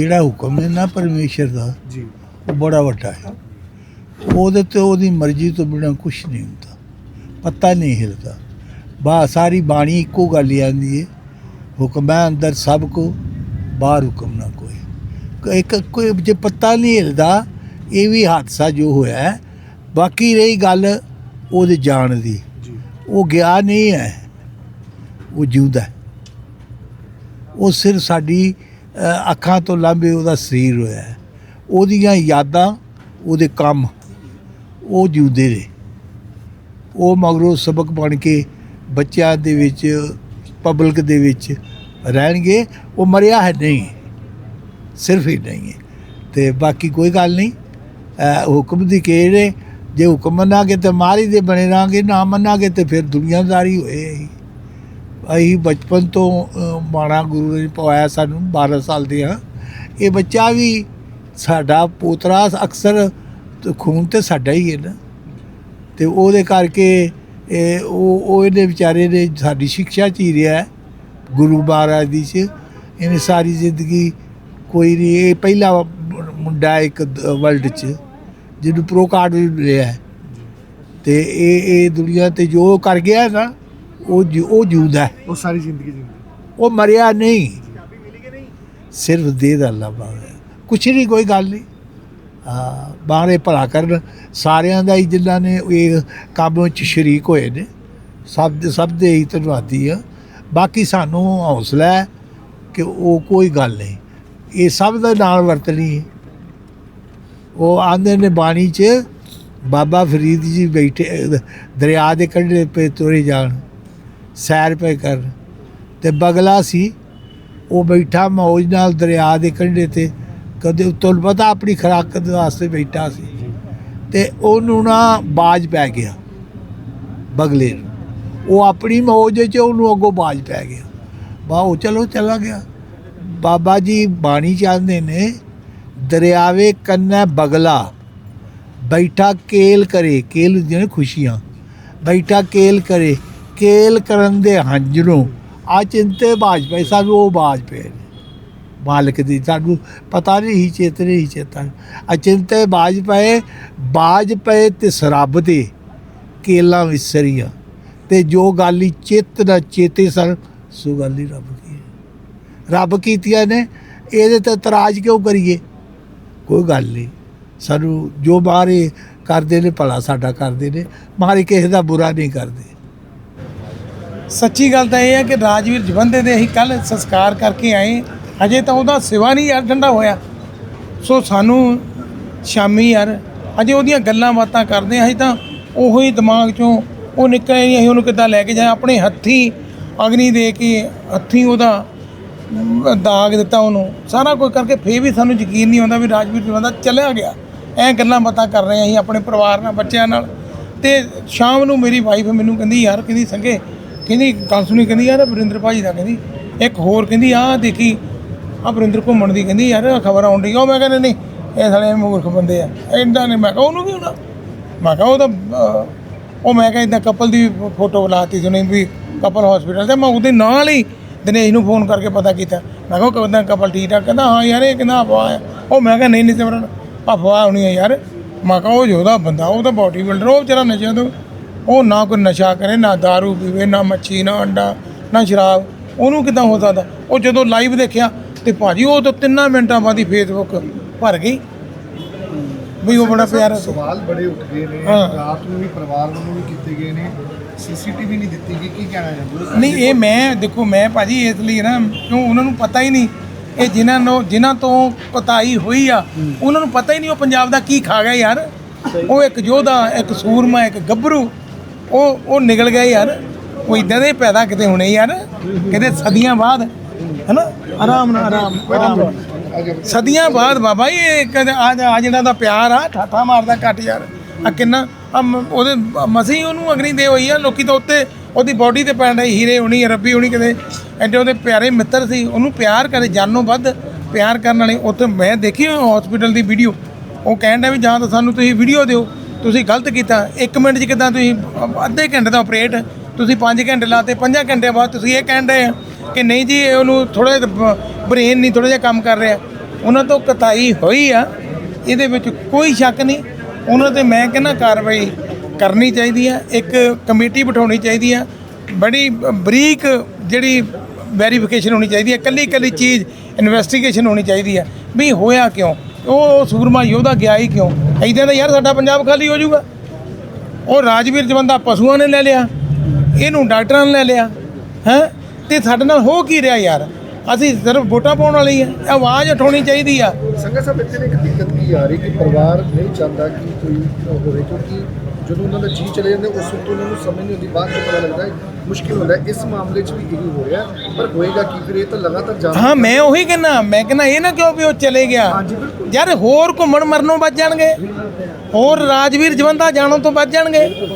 ਜਿਹੜਾ ਹੁਕਮ ਹੈ ਨਾ ਪਰਮੇਸ਼ਰ ਦਾ ਜੀ। ਉਹ ਬੜਾ ਵੱਡਾ ਹੈ। ਉਹਦੇ ਤੇ ਉਹਦੀ ਮਰਜ਼ੀ ਤੋਂ ਬਿਨਾਂ ਕੁਝ ਨਹੀਂ ਹੁੰਦਾ। ਪਤਾ ਨਹੀਂ ਹਿਲਦਾ। ਬਾ ਸਾਰੀ ਬਾਣੀ ਇੱਕੋ ਗੱਲ ਹੀ ਆਂਦੀ ਹੈ ਹੁਕਮ ਹੈ ਅੰਦਰ ਸਭ ਕੋ ਬਾਹਰ ਹੁਕਮ ਨਾ ਕੋਈ। ਇੱਕ ਕੋਈ ਜੇ ਪਤਾ ਨਹੀਂ ਹਿਲਦਾ ਇਹ ਵੀ ਹਾਦਸਾ ਜੋ ਹੋਇਆ। ਬਾਕੀ ਰਹੀ ਗੱਲ ਉਹਦੇ ਜਾਣ ਦੀ। ਉਹ ਗਿਆ ਨਹੀਂ ਹੈ। ਉਹ ਜਿਉਂਦਾ। ਉਹ ਸਿਰਫ ਸਾਡੀ ਅੱਖਾਂ ਤੋਂ ਲਾਂਭੇ ਉਹਦਾ ਸਰੀਰ ਹੋਇਆ ਉਹਦੀਆਂ ਯਾਦਾਂ, ਉਹਦੇ ਕੰਮ, ਉਹ ਜਿਉਂਦੇ ਨੇ ਉਹ ਮਗਰੋਂ ਸਬਕ ਬਣ ਕੇ ਬੱਚਿਆਂ ਦੇ ਵਿੱਚ ਪਬਲਿਕ ਦੇ ਵਿੱਚ ਰਹਿਣਗੇ। ਉਹ ਮਰਿਆ ਹੈ ਨਹੀਂ। ਸਿਰਫ ਹੀ ਨਹੀਂ ਹੈ। ਤੇ ਬਾਕੀ ਕੋਈ ਗੱਲ ਨਹੀਂ। ਹੁਕਮ ਦੀ ਖੇਡ ਹੈ ਜੇ ਹੁਕਮ ਮੰਨਾਂਗੇ ਤੇ ਮਾਰੀ ਦੇ ਬਣੇ ਰਾਂਗੇ, ਨਾ ਮੰਨਾਂਗੇ ਤੇ ਫਿਰ ਦੁਨੀਆਦਾਰੀ ਹੋਏ ਅਸੀਂ ਬਚਪਨ ਤੋਂ ਅ, ਬਾਣਾ ਗੁਰੂ ਨੇ ਪਵਾਇਆ ਸਾਨੂੰ 12 ਸਾਲ ਦੇ ਹਾਂ ਇਹ ਬੱਚਾ ਵੀ ਸਾਡਾ ਪੋਤਰਾ ਅਕਸਰ ਖੂਨ ਤੇ ਸਾਡਾ ਹੀ ਹੈ ਨਾ। ਤੇ ਉਹਦੇ ਕਰਕੇ ਇਹ ਉਹ ਉਹ ਇਹਦੇ ਵਿਚਾਰੇ ਨੇ ਸਾਡੀ ਸਿੱਖਿਆ ਚ ਹੀ ਰਿਹਾ ਗੁਰੂ ਮਹਾਰਾਜ ਦੀ ਚ। ਇਹਨੇ ਸਾਰੀ ਜ਼ਿੰਦਗੀ ਕੋਈ ਨਹੀਂ ਇਹ ਪਹਿਲਾ ਮੁੰਡਾ ਇੱਕ ਵਰਲਡ ਚ ਜਿਹਨੂੰ ਪ੍ਰੋ ਕਾਰਡ ਵੀ ਮਿਲਿਆ ਹੈ। ਤੇ ਇਹ ਇਹ ਦੁਨੀਆ ਤੇ ਜੋ ਕਰ ਗਿਆ ਨਾ ਉਹ ਜਿ- ਉਹ ਜਿਉਂਦਾ ਹੈ। ਉਹ ਸਾਰੀ ਜ਼ਿੰਦਗੀ ਜੀ ਉਹ ਮਰਿਆ ਨਹੀਂ। ਸਿਰਫ ਦੇਹ ਦਾ ਲਾਭਾ ਹੈ ਕੁਛ ਨਹੀਂ ਕੋਈ ਗੱਲ ਨਹੀਂ। ਆ ਬਾਹਰੇ ਭਲਾ ਕਰਨ। ਸਾਰਿਆਂ ਦਾ ਹੀ ਜਿਨ੍ਹਾਂ ਨੇ ਇਹ ਕੰਮ ਵਿੱਚ ਸ਼ਰੀਕ ਹੋਏ ਨੇ ਸਭ ਦੇ ਸਭ ਦੇ ਹੀ ਧੰਨਵਾਦੀ ਆ। ਬਾਕੀ ਸਾਨੂੰ ਹੌਸਲਾ ਹੈ ਕਿ ਉਹ ਕੋਈ ਗੱਲ ਨਹੀਂ। ਇਹ ਸਭ ਦੇ ਨਾਲ ਵਰਤਣੀ ਹੈ। ਉਹ ਆਂਦੇ ਨੇ ਬਾਣੀ 'ਚ ਬਾਬਾ ਫਰੀਦ ਜੀ ਬੈਠੇ ਅਹ, ਦਰਿਆ ਦੇ ਕੰਢੇ ਪੇ ਤੁਰੇ ਜਾਣ। ਸੈਰ ਪਏ ਕਰਨ ਤੇ ਬਗਲਾ ਸੀ, ਉਹ ਬੈਠਾ ਮੌਜ ਨਾਲ ਦਰਿਆ ਦੇ ਕੰਢੇ ਤੇ, ਕਦੇ ਤੁਹਾਨੂੰ ਪਤਾ ਆਪਣੀ ਖੁਰਾਕ ਦੇ ਵਾਸਤੇ ਬੈਠਾ ਸੀ। ਤੇ ਉਹਨੂੰ ਨਾ ਬਾਜ ਪੈ ਗਿਆ, ਬਗਲੇ ਨੂੰ। ਉਹ ਆਪਣੀ ਮੌਜ 'ਚ ਉਹਨੂੰ ਅੱਗੋਂ ਬਾਜ ਪੈ ਗਿਆ। ਬਾ, ਉਹ ਚਲੋ ਚਲਾ ਗਿਆ। ਬਾਬਾ ਜੀ ਬਾਣੀ ਚਾਹੁੰਦੇ ਨੇ, ਦਰਿਆਵੇ ਕੰਨਾ ਬਗਲਾ, ਬੈਠਾ ਕੇਲ ਕਰੇ। ਕੇਲ ਜਿਹਨੇ ਖੁਸ਼ੀਆਂ, ਬੈਠਾ ਕੇਲ ਕਰੇ। ਕੇਲ ਕਰਨ ਦੇ ਹੰਝਣੋਂ ਆ ਚਿੰਤੇ ਬਾਜ ਸਾਨੂੰ ਉਹ ਬਾਜ ਪਏ ਨੇ। ਮਾਲਕ ਦੀ ਸਾਨੂੰ ਪਤਾ ਨਹੀਂ ਹੀ ਚੇਤਨੇ ਹੀ ਚੇਤਨ ਅਚਿੰਤੇ ਬਾਜ ਪਏ ਬਾਜ ਪਏ ਤੇ ਸਰਬ ਦੇ ਕੇਲਾਂ ਵਿਸਰੀਆਂ। ਤੇ ਜੋ ਗੱਲ ਹੀ ਚਿੱਤ ਨਾ ਚੇਤੇ ਸਨ, ਸੋ ਗੱਲ ਹੀ ਰੱਬ ਕੀ ਰੱਬ ਕੀਤੀਆਂ ਨੇ, ਇਹਦੇ ਤੇ ਇਤਰਾਜ਼ ਕਿਉਂ ਕਰੀਏ? ਕੋਈ ਗੱਲ ਨਹੀਂ। ਸਾਨੂੰ ਜੋ ਮਾਰੇ ਕਰਦੇ ਨੇ, ਭਲਾ ਸਾਡਾ ਕਰਦੇ ਨੇ। ਮਾਰੇ ਕਿਸੇ ਦਾ ਬੁਰਾ ਨਹੀਂ ਕਰਦੇ। ਸੱਚੀ ਗੱਲ ਤਾਂ ਇਹ ਹੈ ਕਿ ਰਾਜਵੀਰ ਜਵੰਦੇ ਦੇ ਅਸੀਂ ਕੱਲ ਸੰਸਕਾਰ ਕਰਕੇ ਆਏ। ਅਜੇ ਤਾਂ ਉਹਦਾ ਸਿਵਾ ਨਹੀਂ ਯਾਰ, ਠੰਡਾ ਹੋਇਆ। ਸੋ ਸਾਨੂੰ ਸ਼ਾਮੀ ਯਾਰ ਅਜੇ ਉਹਦੀਆਂ ਗੱਲਾਂ ਬਾਤਾਂ ਕਰਦੇ ਹਾਂ, ਅਸੀਂ ਤਾਂ ਉਹੋ ਹੀ ਦਿਮਾਗ ਚੋਂ ਉਹ ਨਿਕਲ ਨਹੀਂ ਅਸੀਂ ਉਹਨੂੰ ਕਿੱਦਾਂ ਲੈ ਕੇ ਜਾਏ ਆਪਣੇ ਹੱਥੀ ਅਗਨੀ ਦੇ ਕੇ ਹੱਥੀ ਉਹਦਾ ਦਾਗ ਦਿੱਤਾ ਉਹਨੂੰ। ਸਾਰਾ ਕੁਝ ਕਰਕੇ ਫੇਰ ਵੀ ਸਾਨੂੰ ਯਕੀਨ ਨਹੀਂ ਆਉਂਦਾ ਵੀ ਰਾਜਵੀਰ ਜਵੰਦਾ ਚਲਿਆ ਗਿਆ। ਐ ਗੱਲਾਂ ਬਾਤਾਂ ਕਰ ਰਹੇ ਅਸੀਂ ਆਪਣੇ ਪਰਿਵਾਰ ਨਾਲ, ਬੱਚਿਆਂ ਨਾਲ। ਤੇ ਸ਼ਾਮ ਨੂੰ ਮੇਰੀ ਵਾਈਫ ਮੈਨੂੰ ਕਹਿੰਦੀ, ਯਾਰ, ਕਹਿੰਦੀ, ਸੰਗੇ ਕਹਿੰਦੀ ਗੱਲ ਸੁਣੀ ਕਹਿੰਦੀ ਯਾਰ ਵਰਿੰਦਰ ਭਾਜੀ ਦਾ ਕਹਿੰਦੀ ਇੱਕ ਹੋਰ ਕਹਿੰਦੀ ਆਹ ਦੇਖੀ ਆ ਵਰਿੰਦਰ ਘੁੰਮਣ ਦੀ ਕਹਿੰਦੀ ਯਾਰ ਖਬਰ ਆਉਣ ਡਈ ਉਹ ਮੈਂ ਕਹਿੰਦਾ ਨਹੀਂ ਇਹ ਸਾਲੇ ਮੂਰਖ ਬੰਦੇ ਆ ਐਡਾ ਨੇ ਮੈਂ ਕਿਹਾ ਉਹਨੂੰ ਵੀ ਹੋਣਾ। ਮੈਂ ਕਿਹਾ ਉਹ ਤਾਂ ਅਹ, ਉਹ ਮੈਂ ਕਿਹਾ ਇਦਾਂ ਕਪਲ ਦੀ ਫੋਟੋ ਲਾਤੀ ਸੁਣੀ ਵੀ ਕਪਲ ਹਸਪੀਟਲ ਤੇ ਮੈਂ ਉਹਦੇ ਨਾਲ ਹੀ ਦਿਨੇਸ਼ ਨੂੰ ਫੋਨ ਕਰਕੇ ਪਤਾ ਕੀਤਾ। ਮੈਂ ਕਿਹਾ ਕਿਦਾਂ ਕਪਲ ਠੀਕ ਠਾਕ ਕਹਿੰਦਾ ਹਾਂ ਯਾਰ ਇਹ ਕਹਿੰਦਾ ਅਫਵਾਹ ਆ। ਉਹ ਮੈਂ ਕਿਹਾ ਨਹੀਂ ਨਹੀਂ ਸਿਮਰਨ ਅਫਵਾਹ ਹੋਣੀ ਆ ਯਾਰ। ਮੈਂ ਕਿਹਾ ਉਹ ਯੋਧਾ ਬੰਦਾ ਉਹ ਤਾਂ ਬਾਡੀ ਬਿਲਡਰ ਉਹ ਵਿਚਾਰਾ ਨਸ਼ਿਆਂ ਤੋਂ ਉਹ ਨਾ ਕੋਈ ਨਸ਼ਾ ਕਰੇ ਨਾ दारू ਪੀਵੇ ਨਾ ਮੱਛੀ ਨਾ ਅੰਡਾ ਨਾ ਸ਼ਰਾਬ ਉਹਨੂੰ ਕਿਦਾਂ ਹੋ ਸਕਦਾ? ਉਹ ਜਦੋਂ ਲਾਈਵ ਦੇਖਿਆ ਤੇ ਭਾਜੀ ਉਹ ਤਾਂ ਤਿੰਨਾਂ ਮਿੰਟਾਂ ਬਾਅਦ ਹੀ ਫੇਸਬੁੱਕ ਭਰ ਗਈ। ਵੀ ਉਹ ਬੜਾ ਪਿਆਰਾ ਸਵਾਲ ਬੜੇ ਉੱਠ ਗਏ ਨੇ। ਰਾਤ ਨੂੰ ਵੀ ਪਰਿਵਾਰ ਵੱਲੋਂ ਵੀ ਕੀਤੇ ਗਏ ਨੇ। ਸੀਸੀਟੀਵੀ ਨਹੀਂ ਦਿੱਤੀ ਗਈ ਕੀ ਕਹਿਣਾ ਚਾਹੁੰਦੇ? ਨਹੀਂ ਇਹ ਮੈਂ ਦੇਖੋ ਮੈਂ ਭਾਜੀ ਇਸ ਲਈ ਨਾ ਕਿਉਂ ਉਹਨਾਂ ਨੂੰ ਪਤਾ ਹੀ ਨਹੀਂ ਇਹ ਜਿਨ੍ਹਾਂ ਨੂੰ ਜਿਨ੍ਹਾਂ ਤੋਂ ਕਤਾਈ ਹੋਈ ਆ ਉਹਨਾਂ ਨੂੰ ਪਤਾ ਹੀ ਨਹੀਂ ਉਹ ਪੰਜਾਬ ਦਾ ਕੀ ਖਾ ਗਿਆ ਯਾਰ। ਉਹ ਇੱਕ ਯੋਧਾ ਇੱਕ ਸੂਰਮਾ ਇੱਕ ਗੱਭਰੂ ਉਹ ਉਹ ਨਿਕਲ ਗਿਆ ਯਾਰ। ਉਹ ਇਦਾਂ ਦੇ ਪੈਦਾ ਕਿਤੇ ਹੋਣੇ ਯਾਰ। ਕਿਤੇ ਸਦੀਆਂ ਬਾਅਦ ਹੈਨਾ? ਆਰਾਮ ਨਾਲ ਆਰਾਮ ਆਰਾਮ ਨਾਲ। ਸਦੀਆਂ ਬਾਅਦ ਬਾਬਾ ਜੀ ਇਹ ਕਦੇ ਆ ਆ ਜਿਹੜਾ ਦਾ ਪਿਆਰ ਆ ਠਾਠਾ ਮਾਰਦਾ ਘੱਟ ਯਾਰ। ਆ ਕਿੰਨਾ ਆ ਮ- ਉਹਦੇ ਮਸੀਂ ਉਹਨੂੰ ਅਗਨੀ ਦੇ ਹੋਈ ਆ। ਲੋਕੀ ਤਾਂ ਉੱਤੇ ਉਹਦੀ ਬਾਡੀ ਤੇ ਪੈਣ ਰਹੀ ਹੀਰੇ ਹੋਣੀ ਰੱਬੀ ਹੋਣੀ ਕਿਤੇ। ਐਡੇ ਉਹਦੇ ਪਿਆਰੇ ਮਿੱਤਰ ਸੀ ਉਹਨੂੰ ਪਿਆਰ ਕਰੇ ਜਾਨੋਂ ਵੱਧ ਪਿਆਰ ਕਰਨ ਵਾਲੇ। ਉੱਥੇ ਮੈਂ ਦੇਖੀ ਹਸਪੀਟਲ ਦੀ ਵੀਡੀਓ ਉਹ ਕਹਿਣ ਡਿਆ ਵੀ ਜਾਂ ਤਾਂ ਸਾਨੂੰ ਤੁਸੀਂ ਵੀਡੀਓ ਦਿਓ। ਤੁਸੀਂ ਗਲਤ ਕੀਤਾ। 1 ਮਿੰਟ 'ਚ ਕਿਦਾਂ ਤੁਸੀਂ ਅੱਧੇ ਘੰਟੇ ਦਾ ਆਪਰੇਟ ਤੁਸੀਂ 5 ਘੰਟੇ ਲਾਤੇ 5 ਘੰਟੇ ਬਾਅਦ ਤੁਸੀਂ ਇਹ ਕਹਿਣ ਡਏ ਆ ਕਿ ਨਹੀਂ ਜੀ, ਇਹ ਉਹਨੂੰ ਥੋੜਾ ਬ੍ਰੇਨ ਨਹੀਂ ਥੋੜਾ ਜਿਹਾ ਕੰਮ ਕਰ ਰਿਹਾ। ਉਹਨਾਂ ਤੋਂ ਕਤਾਈ ਹੋਈ ਆ, ਇਹਦੇ ਵਿੱਚ ਕੋਈ ਸ਼ੱਕ ਨਹੀਂ। ਉਹਨਾਂ ਤੇ ਮੈਂ ਕਹਿੰਦਾ ਕਾਰਵਾਈ ਕਰਨੀ ਚਾਹੀਦੀ ਆ, ਇੱਕ ਕਮੇਟੀ ਬਿਠਾਉਣੀ ਚਾਹੀਦੀ ਆ। ਬੜੀ ਬਰੀਕ ਜਿਹੜੀ ਵੈਰੀਫਿਕੇਸ਼ਨ ਹੋਣੀ ਚਾਹੀਦੀ ਹੈ ਕੱਲੀ ਕੱਲੀ ਚੀਜ਼ ਇਨਵੈਸਟੀਗੇਸ਼ਨ ਹੋਣੀ ਚਾਹੀਦੀ ਹੈ ਵੀ ਹੋਇਆ ਕਿਉਂ? ਉਹ ਸੂਰਮਾ ਯੋਧਾ ਗਿਆ ਹੀ ਕਿਉਂ? ਐਦਾਂ ਦਾ ਯਾਰ ਸਾਡਾ ਪੰਜਾਬ ਖਾਲੀ ਹੋ ਜਾਊਗਾ। ਉਹ ਰਾਜਵੀਰ ਜਵੰਦਾ ਪਸ਼ੂਆਂ ਨੇ ਲੈ ਲਿਆ, ਇਹਨੂੰ ਡਾਕਟਰਾਂ ਨੇ ਲੈ ਲਿਆ, ਹੈ? ਤੇ ਸਾਡੇ ਨਾਲ ਹੋ ਕੀ ਰਿਹਾ ਯਾਰ? ਅਸੀਂ ਸਿਰਫ ਵੋਟਾਂ ਪਾਉਣ ਵਾਲੀ ਹੀ ਆ, ਆਵਾਜ਼ ਉਠਾਉਣੀ ਚਾਹੀਦੀ ਆ। ਸੰਗਤ ਸਾਹਿਬ, ਇੱਥੇ ਇੱਕ ਦਿੱਕਤ ਕੀ ਆ ਰਹੀ ਕਿ ਪਰਿਵਾਰ ਨਹੀਂ ਚਾਹੁੰਦਾ ਕਿ ਕੋਈ ਹੋਵੇ, ਕਿਉਂਕਿ ਜਦੋਂ ਉਹਨਾਂ ਦਾ ਜੀ ਚਲੇ ਜਾਂਦੇ, ਉਸ ਵਕਤ ਉਹਨਾਂ ਨੂੰ ਸਮਝ ਨਹੀਂ ਹੁੰਦੀ ਬਾਅਦ ਚ ਪਤਾ ਲੱਗਦਾ ਮੁਸ਼ਕਿਲ ਹੁੰਦਾ ਇਸ ਮਾਮਲੇ 'ਚ ਵੀ ਇਹੀ ਹੋ ਰਿਹਾ ਪਰ ਹੋਏਗਾ ਕੀ ਫਿਰ? ਇਹ ਤਾਂ ਲਗਾਤਾਰ ਜਾਣ ਹਾਂ ਮੈਂ ਉਹੀ ਕਹਿੰਦਾ। ਮੈਂ ਕਹਿੰਦਾ ਇਹ ਨਾ ਕਿਉਂ ਵੀ ਉਹ ਚਲੇ ਗਿਆ। ਯਾਰ ਹੋਰ ਘੁੰਮਣ ਮਰਨੋਂ ਬਚ ਜਾਣਗੇ। ਹੋਰ ਰਾਜਵੀਰ ਜਵੰਦਾ ਜਾਣੋਂ ਤੋਂ ਬਚ ਜਾਣਗੇ।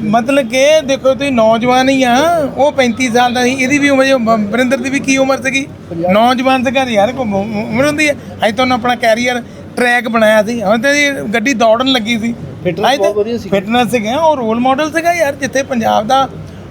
ਮਤਲਬ ਕਿ ਦੇਖੋ ਤੁਸੀਂ ਨੌਜਵਾਨ ਹੀ ਆ। ਉਹ 35 ਸਾਲ ਦਾ ਸੀ। ਇਹਦੀ ਵੀ ਉਮਰ ਬ- ਵਰਿੰਦਰ ਦੀ ਵੀ ਕੀ ਉਮਰ ਸੀਗੀ? ਨੌਜਵਾਨ ਸੀਗਾ ਯਾਰ ਉਮਰ ਹੁੰਦੀ ਹੈ। ਅਜੇ ਤੋਂ ਆਪਣਾ ਕੈਰੀਅਰ ਟਰੈਕ ਬਣਾਇਆ ਸੀ। ਹੁਣ ਤੇ ਗੱਡੀ ਦੌੜਨ ਲੱਗੀ ਸੀ। Fitness ਬਹੁਤ ਵਧੀਆ ਸੀ। ਫਿਟਨੈਸ ਸੀਗਾ। ਉਹ ਰੋਲ ਮਾਡਲ ਸੀਗਾ ਯਾਰ ਜਿੱਥੇ ਪੰਜਾਬ ਦਾ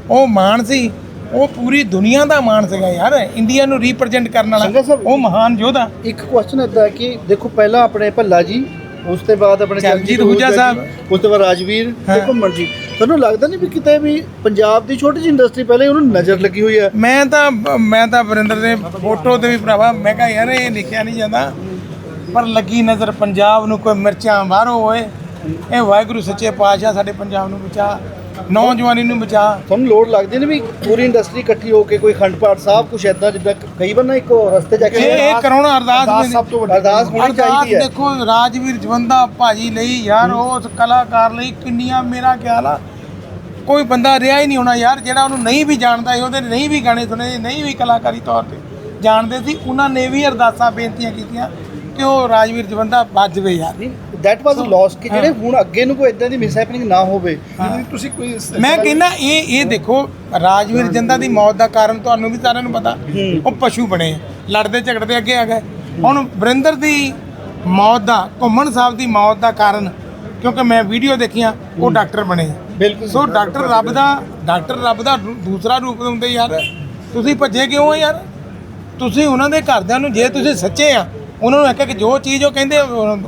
ਉਹ ਮਾਣ ਸੀ ਉਹ ਪੂਰੀ ਦੁਨੀਆ ਦਾ ਮਾਣ ਸੀਗਾ ਯਾਰ ਇੰਡੀਆ ਨੂੰ ਰਿਪਰੈਜ਼ੈਂਟ ਕਰਨ ਵਾਲਾ ਸਾਹਿਬ, ਉਹ ਮਹਾਨ ਯੋਧਾ। ਇੱਕ ਕੁਐਸਚਨ ਇਦਾਂ ਕਿ ਦੇਖੋ ਪਹਿਲਾਂ ਆਪਣੇ ਭੱਲਾ ਜੀ ਉਸ ਤੋਂ ਬਾਅਦ ਆਪਣੇ ਚਰਨਜੀਤ ਅਹੂਜਾ ਜੀ, ਉਸ ਤੋਂ ਬਾਅਦ ਰਾਜਵੀਰ ਤੇ ਹਾਂ। ਘੁੰਮਣ ਜੀ। ਤੁਹਾਨੂੰ ਲੱਗਦਾ ਨਹੀਂ ਵੀ ਕਿਤੇ ਵੀ ਪੰਜਾਬ ਦੀ ਛੋਟੀ ਜਿਹੀ ਇੰਡਸਟਰੀ ਪਹਿਲੇ ਉਹਨੂੰ ਨਜ਼ਰ ਲੱਗੀ ਹੋਈ ਹੈ? ਮੈਂ ਤਾਂ ਮੈਂ ਤਾਂ ਵਰਿੰਦਰ ਦੇ ਫੋਟੋ ਤੇ ਵੀ ਭਰਾਵਾ ਮੈਂ ਕਿਹਾ ਯਾਰ ਇਹ ਲਿਖਿਆ ਨਹੀਂ ਜਾਂਦਾ। ਪਰ ਲੱਗੀ ਨਜ਼ਰ ਪੰਜਾਬ ਨੂੰ ਕੋਈ ਮਿਰਚਾਂ ਬਾਹਰੋਂ ਹੋਏ। ਇਹ ਵਾਹਿਗੁਰੂ ਸੱਚੇ ਪਾਤਸ਼ਾਹ ਸਾਡੇ ਪੰਜਾਬ ਨੂੰ ਬਚਾ। ਨੌਜਵਾਨੀ ਨੂੰ ਬਚਾ। ਤੁਹਾਨੂੰ ਲੋੜ ਲੱਗਦੀ ਨਹੀਂ ਵੀ ਪੂਰੀ ਇੰਡਸਟਰੀ ਇਕੱਠੀ ਹੋ ਕੇ ਕੋਈ ਖੰਡ ਪਾਠ ਸਾਹਿਬ ਕੁਛ ਐਦਾਂ ਜਿੱਦਾਂ ਕਈ ਵਾਰ ਨਾ ਇੱਕ ਰਸਤੇ ਜਾ ਕੇ ਇਹ ਕਰਾਉਣਾ ਅਰਦਾਸ ਸਭ ਤੋਂ ਵੱਡੀ ਅਰਦਾਸ ਹੋਣੀ ਚਾਹੀਦੀ ਹੈ। ਦੇਖੋ ਰਾਜਵੀਰ ਜਵੰਦਾ ਭਾਜੀ ਲਈ ਯਾਰ ਉਸ ਕਲਾਕਾਰ ਲਈ ਕਿੰਨੀਆਂ ਮੇਰਾ ਖਿਆਲ ਆ। ਕੋਈ ਬੰਦਾ ਰਿਹਾ ਹੀ ਨਹੀਂ ਹੋਣਾ ਯਾਰ ਜਿਹੜਾ ਉਹਨੂੰ ਨਹੀਂ ਵੀ ਜਾਣਦਾ ਉਹਦੇ ਨਹੀਂ ਵੀ ਗਾਣੇ ਸੁਣੇ ਨਹੀਂ ਵੀ ਕਲਾਕਾਰੀ ਤੌਰ ਤੇ ਜਾਣਦੇ ਸੀ ਉਹਨਾਂ ਨੇ ਵੀ ਅਰਦਾਸਾਂ ਬੇਨਤੀਆਂ ਕੀਤੀਆਂ। ਕਿ ਉਹ ਰਾਜਵੀਰ ਜਵੰਦਾ ਬਚ ਜਾਵੇ ਯਾਰ? ਦੈਟ ਵਾਸ ਲਾਸ ਕਿ ਜਿਹੜੇ ਹੁਣ ਅੱਗੇ ਨੂੰ ਕੋਈ ਇਦਾਂ ਦੀ ਮਿਸ ਹੈਪਨਿੰਗ ਨਾ ਹੋਵੇ ਤੁਸੀਂ ਕੋਈ ਮੈਂ ਕਹਿੰਦਾ ਇਹ ਇਹ ਦੇਖੋ ਰਾਜਵੀਰ ਜੰਦਾ ਦੀ ਮੌਤ ਦਾ ਕਾਰਨ ਤੁਹਾਨੂੰ ਵੀ ਸਾਰਿਆਂ ਨੂੰ ਪਤਾ। ਉਹ ਪਸ਼ੂ ਬਣੇ ਆ। ਲੜਦੇ ਝਗੜਦੇ ਅੱਗੇ ਆ ਗਏ। ਹੁਣ ਵਰਿੰਦਰ ਦੀ ਮੌਤ ਦਾ ਘੁੰਮਣ ਸਾਹਿਬ ਦੀ ਮੌਤ ਦਾ ਕਾਰਨ ਕਿਉਂਕਿ ਮੈਂ ਵੀਡੀਓ ਦੇਖੀਆਂ ਉਹ ਡਾਕਟਰ ਬਣੇ। ਬਿਲਕੁਲ ਸੋ ਡਾਕਟਰ ਰੱਬ ਦਾ ਡਾਕਟਰ ਰੱਬ ਦਾ ਦੂ- ਦੂਸਰਾ ਰੂਪ ਹੁੰਦੇ ਯਾਰ। ਤੁਸੀਂ ਭੱਜੇ ਕਿਉਂ ਆ ਯਾਰ? ਤੁਸੀਂ ਉਹਨਾਂ ਦੇ ਘਰਦਿਆਂ ਨੂੰ ਜੇ ਤੁਸੀਂ ਸੱਚੇ ਆ ਉਹਨਾਂ ਨੂੰ ਇੱਕ ਇੱਕ ਜੋ ਚੀਜ਼ ਉਹ ਕਹਿੰਦੇ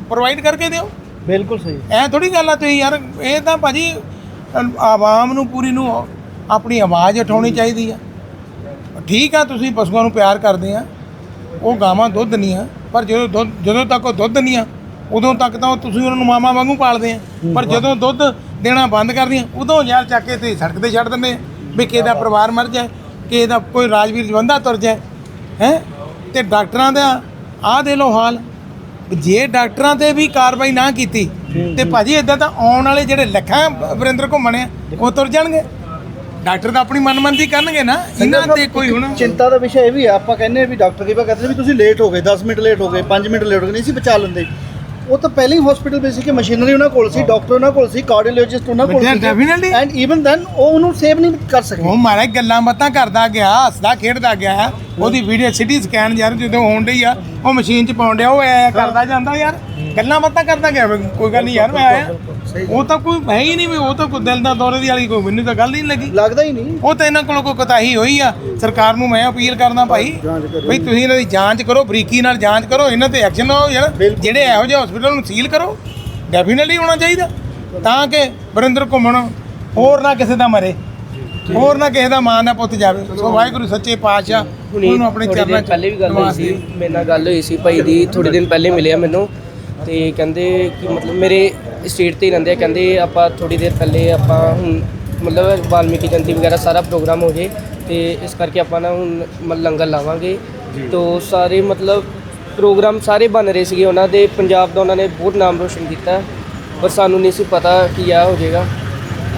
ਪ੍ਰੋਵਾਈਡ ਕਰਕੇ ਦਿਓ। ਬਿਲਕੁਲ ਸਹੀ। ਐ ਥੋੜੀ ਗੱਲ ਆ ਤੁਸੀਂ ਯਾਰ ਇਹ ਤਾਂ ਭਾਜੀ ਆਵਾਮ ਨੂੰ ਪੂਰੀ ਨੂੰ ਆਪਣੀ ਆਵਾਜ਼ ਉਠਾਉਣੀ ਚਾਹੀਦੀ ਆ। ਠੀਕ ਆ ਤੁਸੀਂ ਪਸ਼ੂਆਂ ਨੂੰ ਪਿਆਰ ਕਰਦੇ ਆ ਉਹ ਗਾਵਾਂ ਦੁੱਧ ਨਹੀਂ ਆ ਪਰ ਜਦੋਂ ਦੁੱਧ ਜਦੋਂ ਤੱਕ ਉਹ ਦੁੱਧ ਨਹੀਂ ਆ ਉਦੋਂ ਤੱਕ ਤਾਂ ਤੁਸੀਂ ਉਹਨਾਂ ਨੂੰ ਮਾਮਾ ਵਾਂਗੂ ਪਾਲਦੇ ਆ। ਪਰ ਜਦੋਂ ਦੁੱਧ ਦੇਣਾ ਬੰਦ ਕਰਦੀਆਂ ਉਦੋਂ ਯਾਰ ਚੱਕ ਕੇ ਤੇ ਸੜਕ ਤੇ ਛੱਡ ਦਿੰਦੇ ਵੀ ਕਿਸੇ ਦਾ ਪਰਿਵਾਰ ਮਰ ਜਾਏ ਕਿਸੇ ਦਾ ਕੋਈ ਰਾਜਵੀਰ ਜਵੰਦਾ ਤੁਰ ਜਾਏ ਹੈ? ਤੇ ਡਾਕਟਰਾਂ ਦਾ ਆਹ ਦੇ ਲੋ ਹਾਲ। ਜੇ ਡਾਕਟਰਾਂ ਤੇ ਵੀ ਕਾਰਵਾਈ ਨਾ ਕੀਤੀ ਤੇ ਭਾਜੀ ਇਦਾਂ ਤਾਂ ਆਉਣ ਵਾਲੇ ਜਿਹੜੇ ਲੱਖਾਂ ਵਰਿੰਦਰ ਘੁੰਮਣੇ ਆ ਉਹ ਤੁਰ ਜਾਣਗੇ। ਡਾਕਟਰ ਤਾਂ ਆਪਣੀ ਮਨਮਰਜ਼ੀ ਕਰਨਗੇ ਨਾ ਇਹਨਾਂ ਤੇ ਕੋਈ ਹੁਣ ਚਿੰਤਾ ਦਾ ਵਿਸ਼ਾ ਇਹ ਵੀ ਆ ਆਪਾਂ ਕਹਿੰਦੇ ਵੀ ਡਾਕਟਰ ਕਈ ਵਾਰ ਕਹਿੰਦੇ ਵੀ ਤੁਸੀਂ ਲੇਟ ਹੋ ਗਏ 10 ਮਿੰਟ ਲੇਟ ਹੋ ਗਏ 5 ਮਿੰਟ ਲੇਟ ਹੋ ਗਏ ਨਹੀਂ ਸੀ ਬਚਾ ਲੈਂਦੇ। ਉਹ ਤਾਂ ਪਹਿਲੇ ਹੀ ਹਸਪੀਟਲ ਵਿੱਚ ਸੀ ਕਿ ਮਸ਼ੀਨਰੀ ਉਹਨਾਂ ਕੋਲ ਸੀ ਡਾਕਟਰ ਉਹਨਾਂ ਕੋਲ ਸੀ ਕਾਰਡੀਓਲੋਜਿਸਟ ਉਹਨਾਂ ਕੋਲ ਸੀ. ਐਂਡ ਈਵਨ ਦੈਨ ਉਹ ਉਹਨੂੰ ਸੇਵ ਨਹੀਂ ਕਰ ਸਕੇ। ਉਹ ਮਾਰੇ ਗੱਲਾਂ ਬਾਤਾਂ ਕਰਦਾ ਗਿਆ ਹੱਸਦਾ ਖੇਡਦਾ ਗਿਆ ਉਹਦੀ ਵੀਡੀਓ ਸਿਟੀ ਸਕੈਨ ਯਾਰ ਜਦੋਂ ਹੋਣ ਡਈ ਆ ਉਹ ਮਸ਼ੀਨ 'ਚ ਪਾਉਣ ਡਿਆ ਉਹ ਐ ਕਰਦਾ ਜਾਂਦਾ ਯਾਰ। ਗੱਲਾਂ ਬਾਤਾਂ ਕਰਦਾ ਗਿਆ ਵੀ ਕੋਈ ਗੱਲ ਨਹੀਂ ਯਾਰ ਮੈਂ ਆਇਆ। ਉਹ ਤਾਂ ਕੋਈ ਹੈ ਹੀ ਨਹੀਂ ਵੀ ਉਹ ਤਾਂ ਕੋਈ ਦਿਲ ਦਾ ਦੌਰੇ ਦੀ ਵਾਲੀ ਕੋਈ ਮੈਨੂੰ ਤਾਂ ਗੱਲ ਹੀ ਨਹੀਂ ਲੱਗੀ। ਲੱਗਦਾ ਹੀ ਨਹੀਂ। ਉਹ ਤਾਂ ਇਹਨਾਂ ਕੋਲੋਂ ਕੋਈ ਕੋਤਾਹੀ ਹੋਈ ਆ। ਸਰਕਾਰ ਨੂੰ ਮੈਂ ਅਪੀਲ ਕਰਦਾ ਭਾਈ ਬਈ ਤੁਸੀਂ ਇਹਨਾਂ ਦੀ ਜਾਂਚ ਕਰੋ ਬਰੀਕੀ ਨਾਲ ਜਾਂਚ ਕਰੋ ਇਹਨਾਂ ਤੇ ਐਕਸ਼ਨ ਲਓ ਯਾਰ। ਬਿਲਕੁਲ। ਜਿਹੜੇ ਇਹੋ ਜਿਹੇ ਹਸਪੀਟਲ ਨੂੰ ਸੀਲ ਕਰੋ ਡੈਫੀਨਿਟਲੀ ਹੋਣਾ ਚਾਹੀਦਾ। ਤਾਂ ਕਿ ਵਰਿੰਦਰ ਘੁੰਮਣ ਹੋਰ ਨਾ ਕਿਸੇ ਦਾ ਮਰੇ। ਹੋਰ ਨਾ ਕਿਸੇ ਦਾ ਮਾਂ ਦਾ ਪੁੱਤ ਜਾਵੇ। ਸੋ ਵਾਹਿਗੁਰੂ ਸੱਚੇ ਪਾਤਸ਼ਾਹ ਉਹਨੂੰ ਆਪਣੇ ਥੋੜ੍ਹੀ ਚਰਨਾਂ 'ਚ ਪਹਿਲੇ ਵੀ ਗੱਲ ਹੋਈ ਸੀ ਦੇ। ਮੇਰੇ ਨਾਲ ਗੱਲ ਹੋਈ ਸੀ ਭਾਈ ਦੀ ਥੋੜੇ ਦਿਨ ਪਹਿਲੇ ਮਿਲਿਆ ਮੈਨੂੰ। ਤੇ ਕਹਿੰਦੇ ਕਿ ਮਤਲਬ ਮੇਰੇ ਸਟੇਟ ਤੇ ਹੀ ਰਹਿੰਦੇ ਆ। ਕਹਿੰਦੇ ਆਪਾਂ ਥੋੜੀ ਦੇਰ ਪਹਿਲੇ ਆਪਾਂ ਹੁਣ ਮਤਲਬ ਵਾਲਮੀਕੀ ਜਯੰਤੀ ਵਗੈਰਾ ਸਾਰਾ ਪ੍ਰੋਗਰਾਮ ਹੋ ਜੇ ਤੇ ਇਸ ਕਰਕੇ ਆਪਾਂ ਨਾ ਹੁਣ ਮ- ਲੰਗਰ ਲਾਵਾਂਗੇ। ਤੋ ਸਾਰੇ ਮਤਲਬ ਪ੍ਰੋਗਰਾਮ ਸਾਰੇ ਬਣ ਰਹੇ ਸੀਗੇ। ਉਹਨਾਂ ਦੇ ਪੰਜਾਬ ਦਾ ਉਹਨਾਂ ਨੇ ਬਹੁਤ ਨਾਮ ਰੋਸ਼ਨ ਕੀਤਾ ਪਰ ਸਾਨੂੰ ਨਹੀਂ ਸੀ ਪਤਾ ਕਿ ਆ ਹੋ ਜਾਏਗਾ।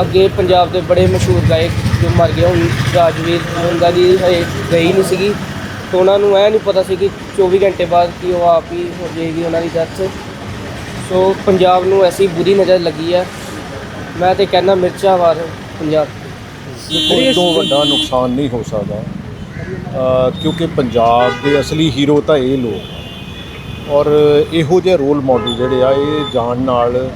ਅੱਗੇ ਪੰਜਾਬ ਦੇ ਬੜੇ ਮਸ਼ਹੂਰ ਗਾਇਕ ਜੋ ਮਰ ਗਏ ਹੁਣ ਰਾਜਵੀਰ ਉਹਨਾਂ ਦੀ ਹਜੇ ਗਈ ਨਹੀਂ ਸੀਗੀ। ਤਾਂ ਉਹਨਾਂ ਨੂੰ ਇਹ ਨਹੀਂ ਪਤਾ ਸੀ ਕਿ 24 ਘੰਟੇ ਬਾਅਦ ਕਿ ਉਹ ਆਪ ਹੀ ਹੋ ਜਾਏਗੀ ਉਹਨਾਂ ਦੀ ਡੈਥ ਸੋ ਪੰਜਾਬ ਨੂੰ ਐਸੀ ਬੁਰੀ ਨਜ਼ਰ ਲੱਗੀ ਹੈ ਮੈਂ ਤੇ ਕਹਿੰਦਾ ਮਿਰਚਾਂ ਵਾਰ ਪੰਜਾਬ। ਕੋਈ ਤੋਂ ਵੱਡਾ ਨੁਕਸਾਨ ਨਹੀਂ ਹੋ ਸਕਦਾ। ਅ, ਕਿਉਂਕਿ ਪੰਜਾਬ ਦੇ ਅਸਲੀ ਹੀਰੋ ਤਾਂ ਇਹ ਲੋਕ ਔਰ ਇਹੋ ਜਿਹੇ ਰੋਲ ਮਾਡਲ ਜਿਹੜੇ ਆ ਇਹ ਜਾਣ ਨਾਲ